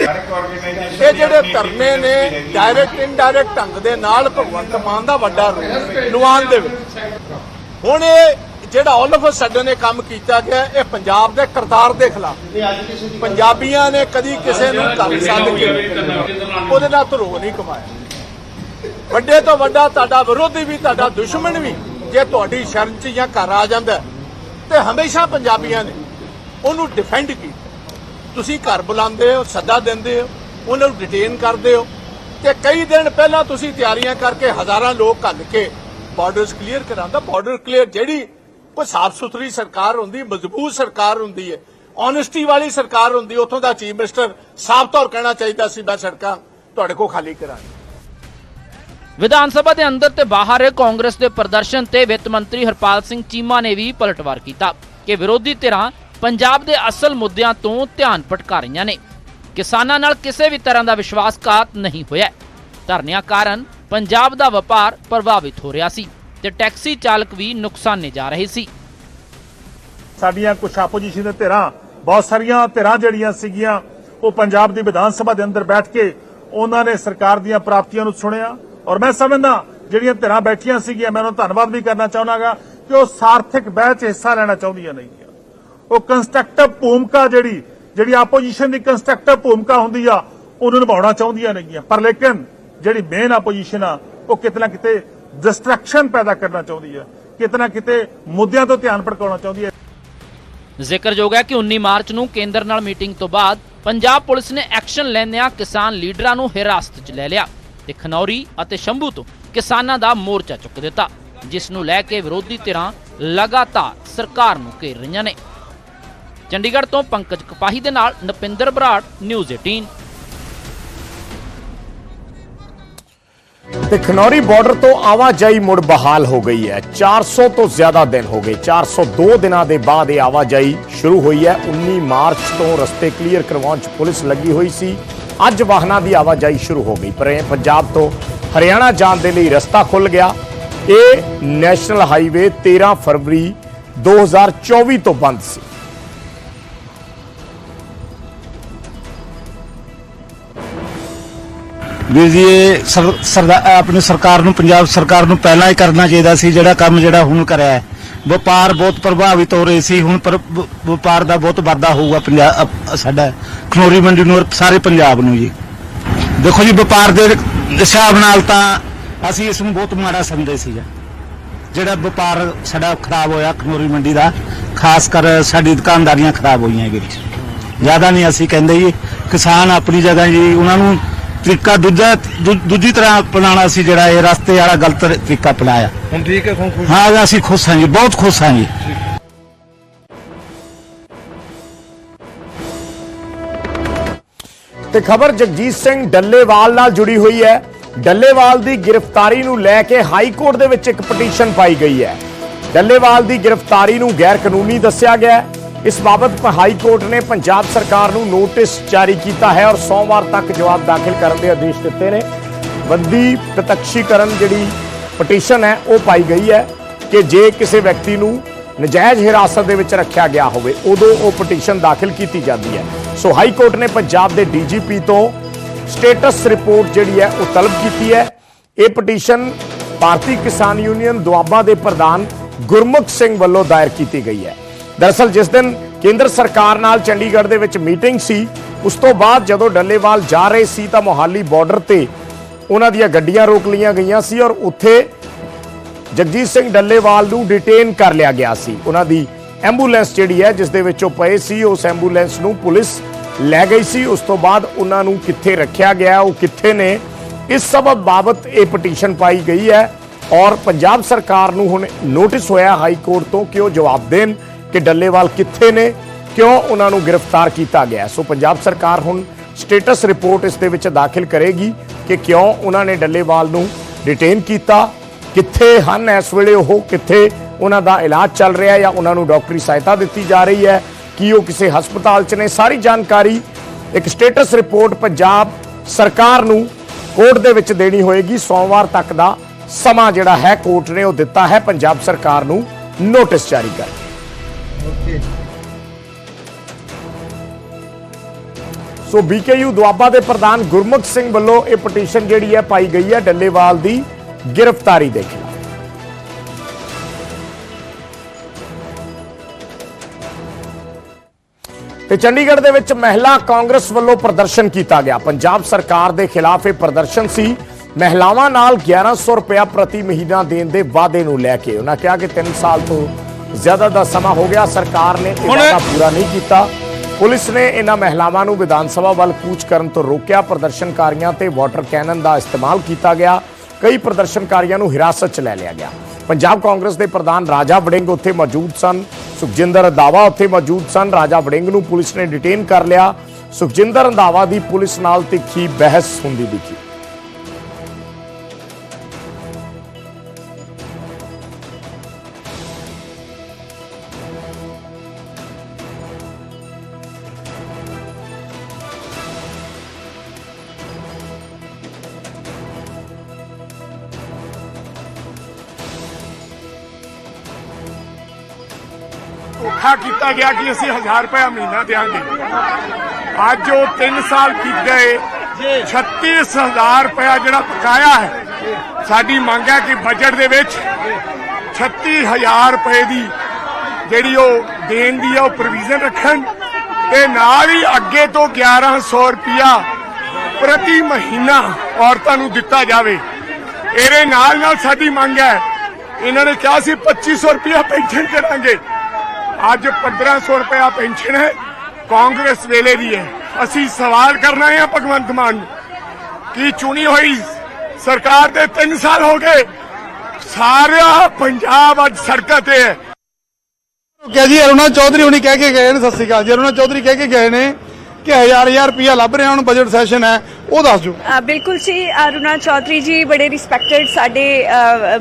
ਇਹ ਜਿਹੜੇ ਧਰਨੇ ਨੇ ਡਾਇਰੈਕਟ ਇਨਡਾਇਰੈਕਟ ਢੰਗ ਦੇ ਨਾਲ ਭਗਵੰਤ ਮਾਨ ਦਾ ਵੱਡਾ ਰੋਲ ਨੁਆਨ ਦੇ ਵਿੱਚ। ਹੁਣ ਇਹ ਜਿਹੜਾ ਆਲ ਆਫ ਅ ਸਡਨ ਇਹ ਕੰਮ ਕੀਤਾ ਗਿਆ, ਇਹ ਪੰਜਾਬ ਦੇ ਕਰਤਾਰ ਦੇ ਖਿਲਾਫ। ਪੰਜਾਬੀਆਂ ਨੇ ਕਦੀ ਕਿਸੇ ਨੂੰ ਘਰ ਸੱਦ ਕੇ ਉਹਦੇ ਨਾਲ ਧਰੋ ਨਹੀਂ ਕਮਾਇਆ। ਵੱਡੇ ਤੋਂ ਵੱਡਾ ਤੁਹਾਡਾ ਵਿਰੋਧੀ ਵੀ ਤੁਹਾਡਾ ਦੁਸ਼ਮਣ ਵੀ ਜੇ ਤੁਹਾਡੀ ਸ਼ਰਨ 'ਚ ਜਾਂ ਘਰ ਆ ਜਾਂਦਾ ਹੈ, ਤੇ ਹਮੇਸ਼ਾ ਪੰਜਾਬੀਆਂ ਨੇ ਉਹਨੂੰ ਡਿਫੈਂਡ ਕੀਤਾ। ਤੁਸੀਂ ਘਰ ਬੁਲਾਉਂਦੇ ਹੋ ਸੱਦਾ ਦਿੰਦੇ ਹੋ ਉਹਨਾਂ ਨੂੰ ਡਿਟੇਨ ਕਰਦੇ ਹੋ ਤੇ ਕਈ ਦਿਨ ਪਹਿਲਾਂ ਤੁਸੀਂ ਤਿਆਰੀਆਂ ਕਰਕੇ ਹਜ਼ਾਰਾਂ ਲੋਕ ਘੱਲ ਕੇ ਬਾਰਡਰਸ ਕਲੀਅਰ ਕਰਾਉਂਦਾ। ਬਾਰਡਰ ਕਲੀਅਰ ਜਿਹੜੀ ਕੋਈ ਸਾਫ਼ ਸੁਥਰੀ ਸਰਕਾਰ ਹੁੰਦੀ ਮਜ਼ਬੂਤ ਸਰਕਾਰ ਹੁੰਦੀ ਹੈ ਓਨੈਸਟੀ ਵਾਲੀ ਸਰਕਾਰ ਹੁੰਦੀ ਉੱਥੋਂ ਦਾ ਚੀਫ ਮਿਨਿਸਟਰ ਸਾਫ਼ ਤੌਰ ਕਹਿਣਾ ਚਾਹੀਦਾ ਸੀ ਮੈਂ ਸੜਕਾਂ ਤੁਹਾਡੇ ਕੋਲ ਖਾਲੀ ਕਰਾਂਗਾ।
ਵਿਧਾਨ ਸਭਾ ਦੇ ਅੰਦਰ ਤੇ ਬਾਹਰ ਕਾਂਗਰਸ ਦੇ ਪ੍ਰਦਰਸ਼ਨ ਤੇ ਵਿੱਤ ਮੰਤਰੀ ਹਰਪਾਲ ਸਿੰਘ ਚੀਮਾ ਨੇ ਵੀ ਪਲਟਵਾਰ ਕੀਤਾ ਕਿ ਵਿਰੋਧੀ ਧਿਰਾਂ ਪੰਜਾਬ ਦੇ ਅਸਲ ਮੁੱਦਿਆਂ ਤੋਂ ਧਿਆਨ ਭਟਕਾ ਰਹੀਆਂ ਨੇ। ਕਿਸਾਨਾਂ ਨਾਲ ਕਿਸੇ ਵੀ ਤਰ੍ਹਾਂ ਦਾ ਵਿਸ਼ਵਾਸਘਾਤ ਨਹੀਂ ਹੋਇਆ। ਧਰਨਿਆਂ ਕਾਰਨ ਪੰਜਾਬ ਦਾ ਵਪਾਰ ਪ੍ਰਭਾਵਿਤ ਹੋ ਰਿਹਾ ਸੀ ਤੇ ਟੈਕਸੀ ਚਾਲਕ ਵੀ ਨੁਕਸਾਨੇ ਜਾ ਰਹੇ ਸੀ।
ਸਾਡੀਆਂ ਕੁਝ ਆਪੋਜੀਸ਼ਨ ਦੇ ਧਿਰਾਂ, ਬਹੁਤ ਸਾਰੀਆਂ ਧਿਰਾਂ ਜਿਹੜੀਆਂ ਸੀਗੀਆਂ, ਉਹ ਪੰਜਾਬ ਦੀ ਵਿਧਾਨ ਸਭਾ ਦੇ ਅੰਦਰ ਬੈਠ ਕੇ ਉਹਨਾਂ ਨੇ ਸਰਕਾਰ ਦੀਆਂ ਪ੍ਰਾਪਤੀਆਂ ਨੂੰ ਸੁਣਿਆ ਔਰ ਮੈਂ ਸਮਝਦਾ ਜਿਹੜੀਆਂ ਧਿਰਾਂ ਬੈਠੀਆਂ ਸੀਗੀਆਂ, ਮੈਂ ਉਹਨਾਂ ਦਾ ਧੰਨਵਾਦ ਵੀ ਕਰਨਾ ਚਾਹੁੰਦਾਗਾ ਕਿ ਉਹ ਸਾਰਥਕ ਬਹਿ 'ਚ ਹਿੱਸਾ ਲੈਣਾ ਚਾਹੁੰਦੀਆਂ ਨਹੀਂ ਉਹ ਕੰਸਟਰਕਟਿਵ ਭੂਮਿਕਾ ਜਿਹੜੀ ਜਿਹੜੀ ਆਪੋਜੀਸ਼ਨ ਦੀ ਕੰਸਟਰਕਟਿਵ ਭੂਮਿਕਾ ਹੁੰਦੀ ਆ, ਉਹਨੂੰ ਨਿਭਾਉਣਾ ਚਾਹੁੰਦੀਆਂ ਨਹੀਂਆਂ ਪਰ ਲੇਕਿਨ ਜਿਹੜੀ ਮੇਨ ਆਪੋਜੀਸ਼ਨ ਆ, ਉਹ ਕਿਤੇ ਨਾ ਕਿਤੇ ਡਿਸਟਰੈਕਸ਼ਨ ਪੈਦਾ ਕਰਨਾ ਚਾਹੁੰਦੀ ਆ। ਕਿਤੇ ਨਾ ਕਿਤੇ ਮੁੱਦਿਆਂ ਤੋਂ ਧਿਆਨ ਭਟਕਾਉਣਾ ਚਾਹੁੰਦੀ ਹੈ
ਜ਼ਿਕਰਯੋਗ ਹੈ ਕਿ 19 ਮਾਰਚ ਨੂੰ ਕੇਂਦਰ ਨਾਲ ਮੀਟਿੰਗ ਤੋਂ ਬਾਅਦ ਪੰਜਾਬ ਪੁਲਿਸ ਨੇ ਐਕਸ਼ਨ ਲੈਂਦਿਆਂ ਕਿਸਾਨ ਲੀਡਰਾਂ ਨੂੰ ਹਿਰਾਸਤ 'ਚ ਲੈ ਲਿਆ। ਤੇ ਖਨੌਰੀ ਅਤੇ ਸ਼ੰਭੂ ਤੋਂ ਕਿਸਾਨਾਂ ਦਾ ਮੋਰਚਾ ਚੁੱਕ ਦਿੱਤਾ, ਜਿਸ ਨੂੰ ਲੈ ਕੇ ਵਿਰੋਧੀ ਧਿਰਾਂ ਲਗਾਤਾਰ ਸਰਕਾਰ ਨੂੰ ਘੇਰ ਰਹੀਆਂ ਨੇ। ਚੰਡੀਗੜ੍ਹ ਤੋਂ ਪੰਕਜ ਕਪਾਹੀ ਦੇ ਨਾਲ ਨਪਿੰਦਰ ਬਰਾੜ, ਨਿਊਜ਼ 18
ਤੇ ਖਨੌਰੀ ਬਾਰਡਰ ਤੋਂ ਆਵਾਜਾਈ ਮੁੜ ਬਹਾਲ ਹੋ ਗਈ ਹੈ। 400 ਤੋਂ ਜ਼ਿਆਦਾ ਦਿਨ ਹੋ ਗਏ। 402 ਦਿਨਾਂ ਦੇ ਬਾਅਦ ਇਹ ਆਵਾਜਾਈ ਸ਼ੁਰੂ ਹੋਈ ਹੈ। 19 ਮਾਰਚ ਤੋਂ ਰਸਤੇ ਕਲੀਅਰ ਕਰਵਾਉਣ 'ਚ ਪੁਲਿਸ ਲੱਗੀ ਹੋਈ ਸੀ। ਅੱਜ ਵਾਹਨਾਂ ਦੀ ਆਵਾਜਾਈ ਸ਼ੁਰੂ ਹੋ ਗਈ, ਪਰ ਪੰਜਾਬ ਤੋਂ ਹਰਿਆਣਾ ਜਾਣ ਦੇ ਲਈ ਰਸਤਾ ਖੁੱਲ ਗਿਆ। ਇਹ ਨੈਸ਼ਨਲ ਹਾਈਵੇ 13 ਫਰਵਰੀ 2024 ਤੋਂ ਬੰਦ ਸੀ।
ਵੀਰ ਜੀ, ਇਹ ਸਰ- ਸਰਦਾ- ਆਪਣੀ ਸਰਕਾਰ ਨੂੰ, ਪੰਜਾਬ ਸਰਕਾਰ ਨੂੰ ਪਹਿਲਾਂ ਹੀ ਕਰਨਾ ਚਾਹੀਦਾ ਸੀ, ਜਿਹੜਾ ਕੰਮ ਜਿਹੜਾ ਹੁਣ ਕਰਿਆ ਹੈ। ਵਪਾਰ ਬਹੁਤ ਪ੍ਰਭਾਵਿਤ ਹੋ ਰਹੀ ਸੀ, ਹੁਣ ਪਰ ਵਪਾਰ ਦਾ ਬਹੁਤ ਵਾਧਾ ਹੋਊਗਾ ਪੰਜਾਬ ਸਾਡਾ ਖਨੋਰੀ ਮੰਡੀ ਨੂੰ ਸਾਰੇ ਪੰਜਾਬ ਨੂੰ ਜੀ। ਦੇਖੋ ਜੀ, ਵਪਾਰ ਦੇ ਹਿਸਾਬ ਨਾਲ ਤਾਂ ਅਸੀਂ ਇਸ ਨੂੰ ਬਹੁਤ ਮਾੜਾ ਸਮਝਦੇ ਸੀ ਜਿਹੜਾ ਵਪਾਰ ਸਾਡਾ ਖਰਾਬ ਹੋਇਆ ਖਨੋਰੀ ਮੰਡੀ ਦਾ, ਖਾਸ ਕਰ ਸਾਡੀ ਦੁਕਾਨਦਾਰੀਆਂ ਖਰਾਬ ਹੋਈਆਂ ਵੀਰ ਜੀ ਜ਼ਿਆਦਾ ਨਹੀਂ ਅਸੀਂ ਕਹਿੰਦੇ ਜੀ, ਕਿਸਾਨ ਆਪਣੀ ਜਗ੍ਹਾ ਜੀ, ਉਹਨਾਂ ਨੂੰ ਤਰੀਕਾ ਦੂਜਾ ਦੂਜੀ ਤਰ੍ਹਾਂ ਅਪਣਾਉਣਾ ਸੀ ਜਿਹੜਾ ਇਹ ਰਸਤੇ ਵਾਲਾ ਗਲਤ ਤਰੀਕਾ ਅਪਣਾਇਆ।
ਹੁਣ ਠੀਕ ਹੈ ਹੁਣ ਖੁਸ਼?
ਹਾਂ ਅਸੀਂ ਖੁਸ਼ ਹਾਂ ਜੀ ਬਹੁਤ ਖੁਸ਼ ਹਾਂ ਜੀ।
ਤੇ ਖਬਰ ਜਗਜੀਤ ਸਿੰਘ ਡੱਲੇਵਾਲ ਨਾਲ ਜੁੜੀ ਹੋਈ ਹੈ। ਡੱਲੇਵਾਲ ਦੀ ਗ੍ਰਿਫਤਾਰੀ ਨੂੰ ਲੈ ਕੇ ਹਾਈ ਕੋਰਟ ਦੇ ਵਿੱਚ ਇੱਕ ਪਟੀਸ਼ਨ ਪਾਈ ਗਈ ਹੈ। ਡੱਲੇਵਾਲ ਦੀ ਗ੍ਰਿਫਤਾਰੀ ਨੂੰ ਗੈਰ ਕਾਨੂੰਨੀ ਦੱਸਿਆ ਗਿਆ ਹੈ। ਇਸ ਬਾਬਤ ਹਾਈ ਕੋਰਟ ਨੇ ਪੰਜਾਬ ਸਰਕਾਰ ਨੂੰ ਨੋਟਿਸ ਜਾਰੀ ਕੀਤਾ ਹੈ ਔਰ ਸੋਮਵਾਰ ਤੱਕ ਜਵਾਬ ਦਾਖਲ ਕਰਨ ਦੇ ਆਦੇਸ਼ ਦਿੱਤੇ ਨੇ। ਬੰਦੀ ਪ੍ਰਤਕਸ਼ੀਕਰਨ ਜਿਹੜੀ ਪਟੀਸ਼ਨ ਹੈ, ਉਹ ਪਾਈ ਗਈ ਹੈ ਕਿ ਜੇ ਕਿਸੇ ਵਿਅਕਤੀ ਨੂੰ ਨਜਾਇਜ਼ ਹਿਰਾਸਤ ਦੇ ਵਿੱਚ ਰੱਖਿਆ ਗਿਆ ਹੋਵੇ, ਉਦੋਂ ਉਹ ਪਟੀਸ਼ਨ ਦਾਖਲ ਕੀਤੀ ਜਾਂਦੀ ਹੈ। ਸੋ ਹਾਈ ਕੋਰਟ ਨੇ ਪੰਜਾਬ ਦੇ ਡੀਜੀਪੀ ਤੋਂ ਸਟੇਟਸ ਰਿਪੋਰਟ ਜਿਹੜੀ ਹੈ, ਉਹ ਤਲਬ ਕੀਤੀ ਹੈ। ਇਹ ਪਟੀਸ਼ਨ ਭਾਰਤੀ ਕਿਸਾਨ ਯੂਨੀਅਨ ਦੁਆਬਾ ਦੇ ਪ੍ਰਧਾਨ ਗੁਰਮੁਖ ਸਿੰਘ ਵੱਲੋਂ ਦਾਇਰ ਕੀਤੀ ਗਈ ਹੈ। ਦਰਅਸਲ ਜਿਸ ਦਿਨ ਕੇਂਦਰ ਸਰਕਾਰ ਨਾਲ ਚੰਡੀਗੜ੍ਹ ਦੇ ਵਿੱਚ ਮੀਟਿੰਗ ਸੀ, ਉਸ ਤੋਂ ਬਾਅਦ ਜਦੋਂ ਡੱਲੇਵਾਲ ਜਾ ਰਹੇ ਸੀ ਤਾਂ ਮੋਹਾਲੀ ਬਾਰਡਰ ਤੇ ਉਹਨਾਂ ਦੀਆਂ ਗੱਡੀਆਂ ਰੋਕ ਲਈਆਂ ਗਈਆਂ ਸੀ ਔਰ ਉੱਥੇ ਜਗਜੀਤ ਸਿੰਘ ਡੱਲੇਵਾਲ ਨੂੰ ਡਿਟੇਨ ਕਰ ਲਿਆ ਗਿਆ ਸੀ। ਉਹਨਾਂ ਦੀ ਐਂਬੂਲੈਂਸ ਜਿਹੜੀ ਹੈ, ਜਿਸ ਦੇ ਵਿੱਚ ਉਹ ਪਏ ਸੀ, ਉਸ ਐਂਬੂਲੈਂਸ ਨੂੰ ਪੁਲਿਸ ਲੈ ਗਈ ਸੀ। ਉਸ ਤੋਂ ਬਾਅਦ ਉਹਨਾਂ ਨੂੰ ਕਿੱਥੇ ਰੱਖਿਆ ਗਿਆ, ਉਹ ਕਿੱਥੇ ਨੇ, ਇਸ ਸਭ ਬਾਬਤ ਇਹ ਪਟੀਸ਼ਨ ਪਾਈ ਗਈ ਹੈ ਔਰ ਪੰਜਾਬ ਸਰਕਾਰ ਨੂੰ ਹੁਣ ਨੋਟਿਸ ਹੋਇਆ ਹਾਈ ਕੋਰਟ ਤੋਂ ਕਿ ਉਹ ਜਵਾਬ ਦੇਣ। ਕਿ ਡੱਲੇਵਾਲ ਕਿੱਥੇ ਨੇ, ਕਿਉਂ ਉਹਨਾਂ ਨੂੰ ਗ੍ਰਿਫਤਾਰ ਕੀਤਾ ਗਿਆ। ਸੋ ਪੰਜਾਬ ਸਰਕਾਰ ਹੁਣ ਸਟੇਟਸ ਰਿਪੋਰਟ ਇਸ ਦੇ ਵਿੱਚ ਦਾਖਲ ਕਰੇਗੀ ਕਿ ਕਿਉਂ ਉਹਨਾਂ ਨੇ ਡੱਲੇਵਾਲ ਨੂੰ ਡਿਟੇਨ ਕੀਤਾ, ਕਿੱਥੇ ਹਨ ਇਸ ਵੇਲੇ ਉਹ, ਕਿੱਥੇ ਉਹਨਾਂ ਦਾ ਇਲਾਜ ਚੱਲ ਰਿਹਾ ਜਾਂ ਉਹਨਾਂ ਨੂੰ ਡਾਕਟਰੀ ਸਹਾਇਤਾ ਦਿੱਤੀ ਜਾ ਰਹੀ ਹੈ, ਕੀ ਉਹ ਕਿਸੇ ਹਸਪਤਾਲ 'ਚ ਨੇ, ਸਾਰੀ ਜਾਣਕਾਰੀ ਇੱਕ ਸਟੇਟਸ ਰਿਪੋਰਟ ਪੰਜਾਬ ਸਰਕਾਰ ਨੂੰ ਕੋਰਟ ਦੇ ਵਿੱਚ ਦੇਣੀ ਹੋਏਗੀ। ਸੋਮਵਾਰ ਤੱਕ ਦਾ ਸਮਾਂ ਜਿਹੜਾ ਹੈ, ਕੋਰਟ ਨੇ ਉਹ ਦਿੱਤਾ ਹੈ, ਪੰਜਾਬ ਸਰਕਾਰ ਨੂੰ ਨੋਟਿਸ ਜਾਰੀ ਕਰ ਸੋ ਬੀਕੇਯੂ ਦੁਆਬਾ ਦੇ ਪ੍ਰਧਾਨ ਗੁਰਮੁਖ ਸਿੰਘ ਵੱਲੋਂ ਇਹ ਪਟੀਸ਼ਨ ਜਿਹੜੀ ਹੈ ਪਾਈ ਗਈ ਹੈ ਡੱਲੇਵਾਲ ਦੀ ਗ੍ਰਿਫਤਾਰੀ ਦੇ ਖਿਲਾਫ। ਤੇ ਚੰਡੀਗੜ੍ਹ ਦੇ ਵਿੱਚ ਮਹਿਲਾ ਕਾਂਗਰਸ ਵੱਲੋਂ ਪ੍ਰਦਰਸ਼ਨ ਕੀਤਾ ਗਿਆ। ਪੰਜਾਬ ਸਰਕਾਰ ਦੇ ਖਿਲਾਫ ਇਹ ਪ੍ਰਦਰਸ਼ਨ ਸੀ। ਮਹਿਲਾਵਾਂ ਨਾਲ 1100 ਰੁਪਇਆ ਪ੍ਰਤੀ ਮਹੀਨਾ ਦੇਣ ਦੇ ਵਾਅਦੇ ਨੂੰ ਲੈ ਕੇ। ਉਹਨਾਂ ਕਿਹਾ ਕਿ 3 ਸਾਲ ਤੋਂ ਜ਼ਿਆਦਾ ਦਾ ਸਮਾਂ ਹੋ ਗਿਆ ਸਰਕਾਰ ਨੇ ਇਹ ਵਾਅਦਾ ਪੂਰਾ ਨਹੀਂ ਕੀਤਾ। ਪੁਲਿਸ ਨੇ ਇਹਨਾਂ ਮਹਿਲਾਵਾਂ ਨੂੰ ਵਿਧਾਨ ਸਭਾ ਵੱਲ ਕੂਚ ਕਰਨ ਤੋਂ ਰੋਕਿਆ। ਪ੍ਰਦਰਸ਼ਨਕਾਰੀਆਂ ਤੇ ਵਾਟਰ ਕੈਨਨ ਦਾ ਇਸਤੇਮਾਲ ਕੀਤਾ ਗਿਆ। ਕਈ ਪ੍ਰਦਰਸ਼ਨਕਾਰੀਆਂ ਨੂੰ ਹਿਰਾਸਤ 'ਚ ਲੈ ਲਿਆ ਗਿਆ। ਪੰਜਾਬ ਕਾਂਗਰਸ ਦੇ ਪ੍ਰਧਾਨ ਰਾਜਾ ਵੜਿੰਗ ਉੱਥੇ ਮੌਜੂਦ ਸਨ। ਸੁਖਜਿੰਦਰ ਰੰਧਾਵਾ ਉੱਥੇ ਮੌਜੂਦ ਸਨ। ਰਾਜਾ ਵੜਿੰਗ ਨੂੰ ਪੁਲਿਸ ਨੇ ਡਿਟੇਨ ਕਰ ਲਿਆ। ਸੁਖਜਿੰਦਰ ਰੰਧਾਵਾ ਦੀ ਪੁਲਿਸ ਨਾਲ ਤਿੱਖੀ ਬਹਿਸ ਹੁੰਦੀ ਦਿਖੀ।
ਗਿਆ ਕਿ ਅਸੀਂ 1000 ਰੁਪਏ ਮਹੀਨਾ ਦੇਾਂਗੇ ਅੱਜ ਉਹ 3 ਸਾਲ ਬੀਤ ਗਏ 36000 ਰੁਪਏ ਜਿਹੜਾ ਪਕਾਇਆ ਹੈ, ਸਾਡੀ ਮੰਗ ਹੈ ਕਿ ਬਜਟ ਦੇ ਵਿੱਚ 36000 ਰੁਪਏ ਦੀ ਜਿਹੜੀ ਉਹ ਦੇਣ ਦੀ ਆ ਉਹ ਪ੍ਰੋਵੀਜ਼ਨ ਰੱਖਣ ਤੇ ਨਾਲ ਹੀ ਅੱਗੇ ਤੋਂ 1100 ਰੁਪਿਆ ਪ੍ਰਤੀ ਮਹੀਨਾ ਔਰਤਾਂ ਨੂੰ ਦਿੱਤਾ ਜਾਵੇ। ਇਹਦੇ ਨਾਲ ਨਾਲ ਸਾਡੀ ਮੰਗ ਹੈ, ਇਹਨਾਂ ਨੇ ਕਿਹਾ ਸੀ 2500 ਰੁਪਿਆ ਪੈਨਸ਼ਨ ਕਰਾਂਗੇ ਅੱਜ 1500 ਰੁਪਇਆ ਪੈਨਸ਼ਨ ਹੈ। ਕਾਂਗਰਸ ਵੇਲੇ ਦੀ ਹੈ। ਅਸੀਂ ਸਵਾਲ ਕਰਨਾ ਹੈ ਭਗਵੰਤ ਮਾਨ ਨੂੰ। ਕਿ ਚੁਣੀ ਹੋਈ ਸਰਕਾਰ ਦੇ 3 ਸਾਲ ਹੋ ਗਏ? ਸਾਰਾ ਪੰਜਾਬ ਅੱਜ ਸੜਕਾਂ ਤੇ ਹੈ।
ਕਿਹਾ ਜੀ, ਅਰੁਣਾ ਚੌਧਰੀ ਹੁਣੀ ਕਹਿ ਕੇ ਗਏ ਨੇ, ਸਤਿ ਸ਼੍ਰੀ ਅਕਾਲ ਜੀ। ਅਰੁਣਾ ਚੌਧਰੀ ਕਹਿ ਕੇ ਗਏ ਨੇ ਕਿ ਹਜ਼ਾਰ ਹਜ਼ਾਰ ਰੁਪਇਆ ਲੱਭ ਰਿਹਾ ਹੁਣ ਬਜਟ ਸੈਸ਼ਨ ਹੈ ਉਹ ਦੱਸ ਦਿਓ।
ਬਿਲਕੁਲ ਜੀ ਅਰੁਣਾ ਚੌਧਰੀ ਜੀ ਬੜੇ ਰਿਸਪੈਕਟਡ ਸਾਡੇ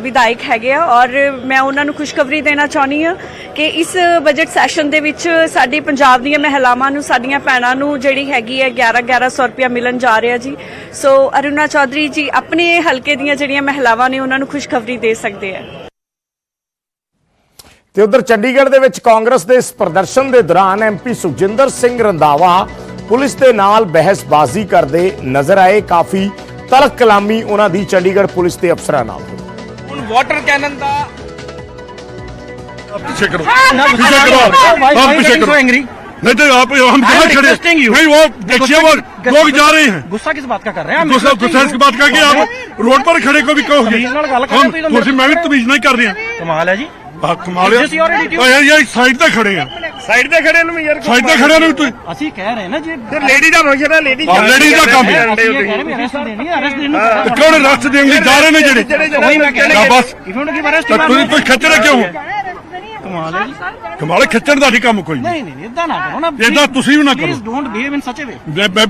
ਵਿਧਾਇਕ ਹੈਗੇ ਆ ਔਰ ਮੈਂ ਉਹਨਾਂ ਨੂੰ ਖੁਸ਼ਖਬਰੀ ਦੇਣਾ ਚਾਹੁੰਦੀ ਆ ਕਿ ਇਸ ਬਜਟ ਸੈਸ਼ਨ ਦੇ ਵਿੱਚ ਸਾਡੀ ਪੰਜਾਬ ਦੀਆਂ ਮਹਿਲਾਵਾਂ ਨੂੰ ਸਾਡੀਆਂ ਭੈਣਾਂ ਨੂੰ ਜਿਹੜੀ ਹੈਗੀ ਹੈ 11 1100 ਰੁਪਇਆ ਮਿਲਣ ਜਾ ਰਿਹਾ ਜੀ। ਸੋ ਅਰੁਣਾ ਚੌਧਰੀ ਜੀ ਆਪਣੇ ਹਲਕੇ ਦੀਆਂ ਜਿਹੜੀਆਂ ਮਹਿਲਾਵਾਂ ਨੇ ਉਹਨਾਂ ਨੂੰ ਖੁਸ਼ਖਬਰੀ ਦੇ ਸਕਦੇ ਆ।
ਤੇ ਉਧਰ ਚੰਡੀਗੜ੍ਹ ਦੇ ਵਿੱਚ ਕਾਂਗਰਸ ਦੇ ਇਸ ਪ੍ਰਦਰਸ਼ਨ ਦੇ ਦੌਰਾਨ ਐਮਪੀ ਸੁਖਜਿੰਦਰ ਸਿੰਘ ਰੰਧਾਵਾ ਪੁਲਿਸ ਦੇ ਨਾਲ ਬਹਿਸਬਾਜ਼ੀ ਕਰਦੇ ਨਜ਼ਰ ਆਏ ਕਾਫੀ ਤਲਕ ਕਲਾਮੀ ਉਹਨਾਂ ਦੀ ਚੰਡੀਗੜ੍ਹ ਪੁਲਿਸ ਦੇ ਅਫਸਰਾਂ ਨਾਲ ਹੋਈ
ਹੁਣ ਵਾਟਰ ਕੈਨਨ ਦਾ
पीछे करो पीछे करो आप पीछे करो नहीं तो आप हम कहाँ खड़े नहीं वो देखिए वो लोग जा रहे हैं
ਗੁੱਸਾ ਕਿਸ ਬਾਤ का कर रहे हैं
गुस्सा गुस्सा इसकी बात करके आप रोड पर खड़े को भी कहोगे हम तुझे मैं भी तमीज नहीं कर रही हैं
ਕਮਾਲ ਹੈ ਜੀ
ਆ। ਕਮਾਲ
Is
ਓਏ ਯਾਰ ਯਾਰ ਸਾਈਡ ਤੇ ਖੜੇ ਆ।
ਸਾਈਡ ਤੇ ਖੜੇ ਨੂੰ ਯਾਰ
ਸਾਈਡ ਤੇ ਖੜੇ ਨੂੰ ਤੁਸੀਂ।
ਅਸੀਂ ਕਹਿ ਰਹੇ ਨਾ ਜੇ ਤੇ
ਲੇਡੀ ਦਾ ਫੰਕਸ਼ਨ ਹੈ ਲੇਡੀ
ਹਾਂ, ladies ਦਾ ਕੰਮ ਹੈ।
ਅਸੀਂ ਇਹ ਕਹਿ ਰਹੇ ਵੀ
ਕਿਉਂ ਨੇ ਜਿਹੜੇ?
ਜਿਹੜੇ ਮੈਂ ਕਹਿ
ਰਿਹਾ। ਬਸ।
ਇਫ ਉਹਨਾਂ ਦੀ ਅਰੈਸਟ
ਤਾਂ ਕੋਈ ਖਿੱਚ ਕਿਉਂ
ਕਮਾਲ ਹੈ।
ਕਮਾਲ ਖਿੱਚਣ ਦਾ ਨਹੀਂ ਕੰਮ ਕੋਈ
ਨਹੀਂ। ਨਹੀਂ ਇਦਾਂ ਨਾ ਕਰੋ ਨਾ।
ਏਦਾਂ ਤੁਸੀਂ ਵੀ ਨਾ ਕਰੋ।
ਪਲੀਜ਼ ਡੋਨਟ ਬਿਹੇਵ ਇਨ ਸੱਚ ਵੇ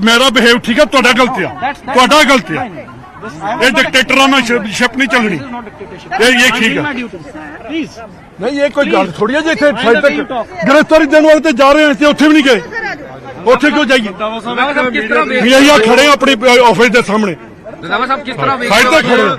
ਮੇਰਾ ਬਿਹੇਵ ਠੀਕ ਹੈ ਤੁਹਾਡਾ ਗਲਤ ਆ। ਤੁਹਾਡਾ ਗਲਤ ਆ। ਇਹ ਡਿਕਟੇਟਰਾਂ ਨਾਲ ਸ਼ਿਪ ਨਹੀਂ ਚੱਲਣੀ। ਇਹ ਇਹ ਠੀਕ ਹੈ
ਪਲੀਜ਼
ਨਹੀਂ ਇਹ ਕੋਈ ਗੱਲ ਥੋੜੀ ਹੈ ਜੇ ਇੱਥੇ ਸਾਈਡ ਤੱਕ ਗ੍ਰਿਫਤਾਰੀ ਦੇਣ ਵਾਲੇ ਤੇ ਜਾ ਰਹੇ ਹਾਂ ਅਸੀਂ ਉੱਥੇ ਵੀ ਨਹੀਂ ਗਏ। ਉੱਥੇ ਕਿਉਂ ਜਾਈਏ?
ਸਾਹਿਬ ਕਿਸ ਤਰ੍ਹਾਂ
ਵੀ ਅਸੀਂ ਆਹ ਖੜੇ ਹਾਂ ਆਪਣੀ ਆਫਿਸ ਦੇ ਸਾਹਮਣੇ।
ਸਾਹਿਬ ਕਿਸ ਤਰ੍ਹਾਂ
ਸਾਈਡ ਤੇ ਖੜੇ ਹਾਂ।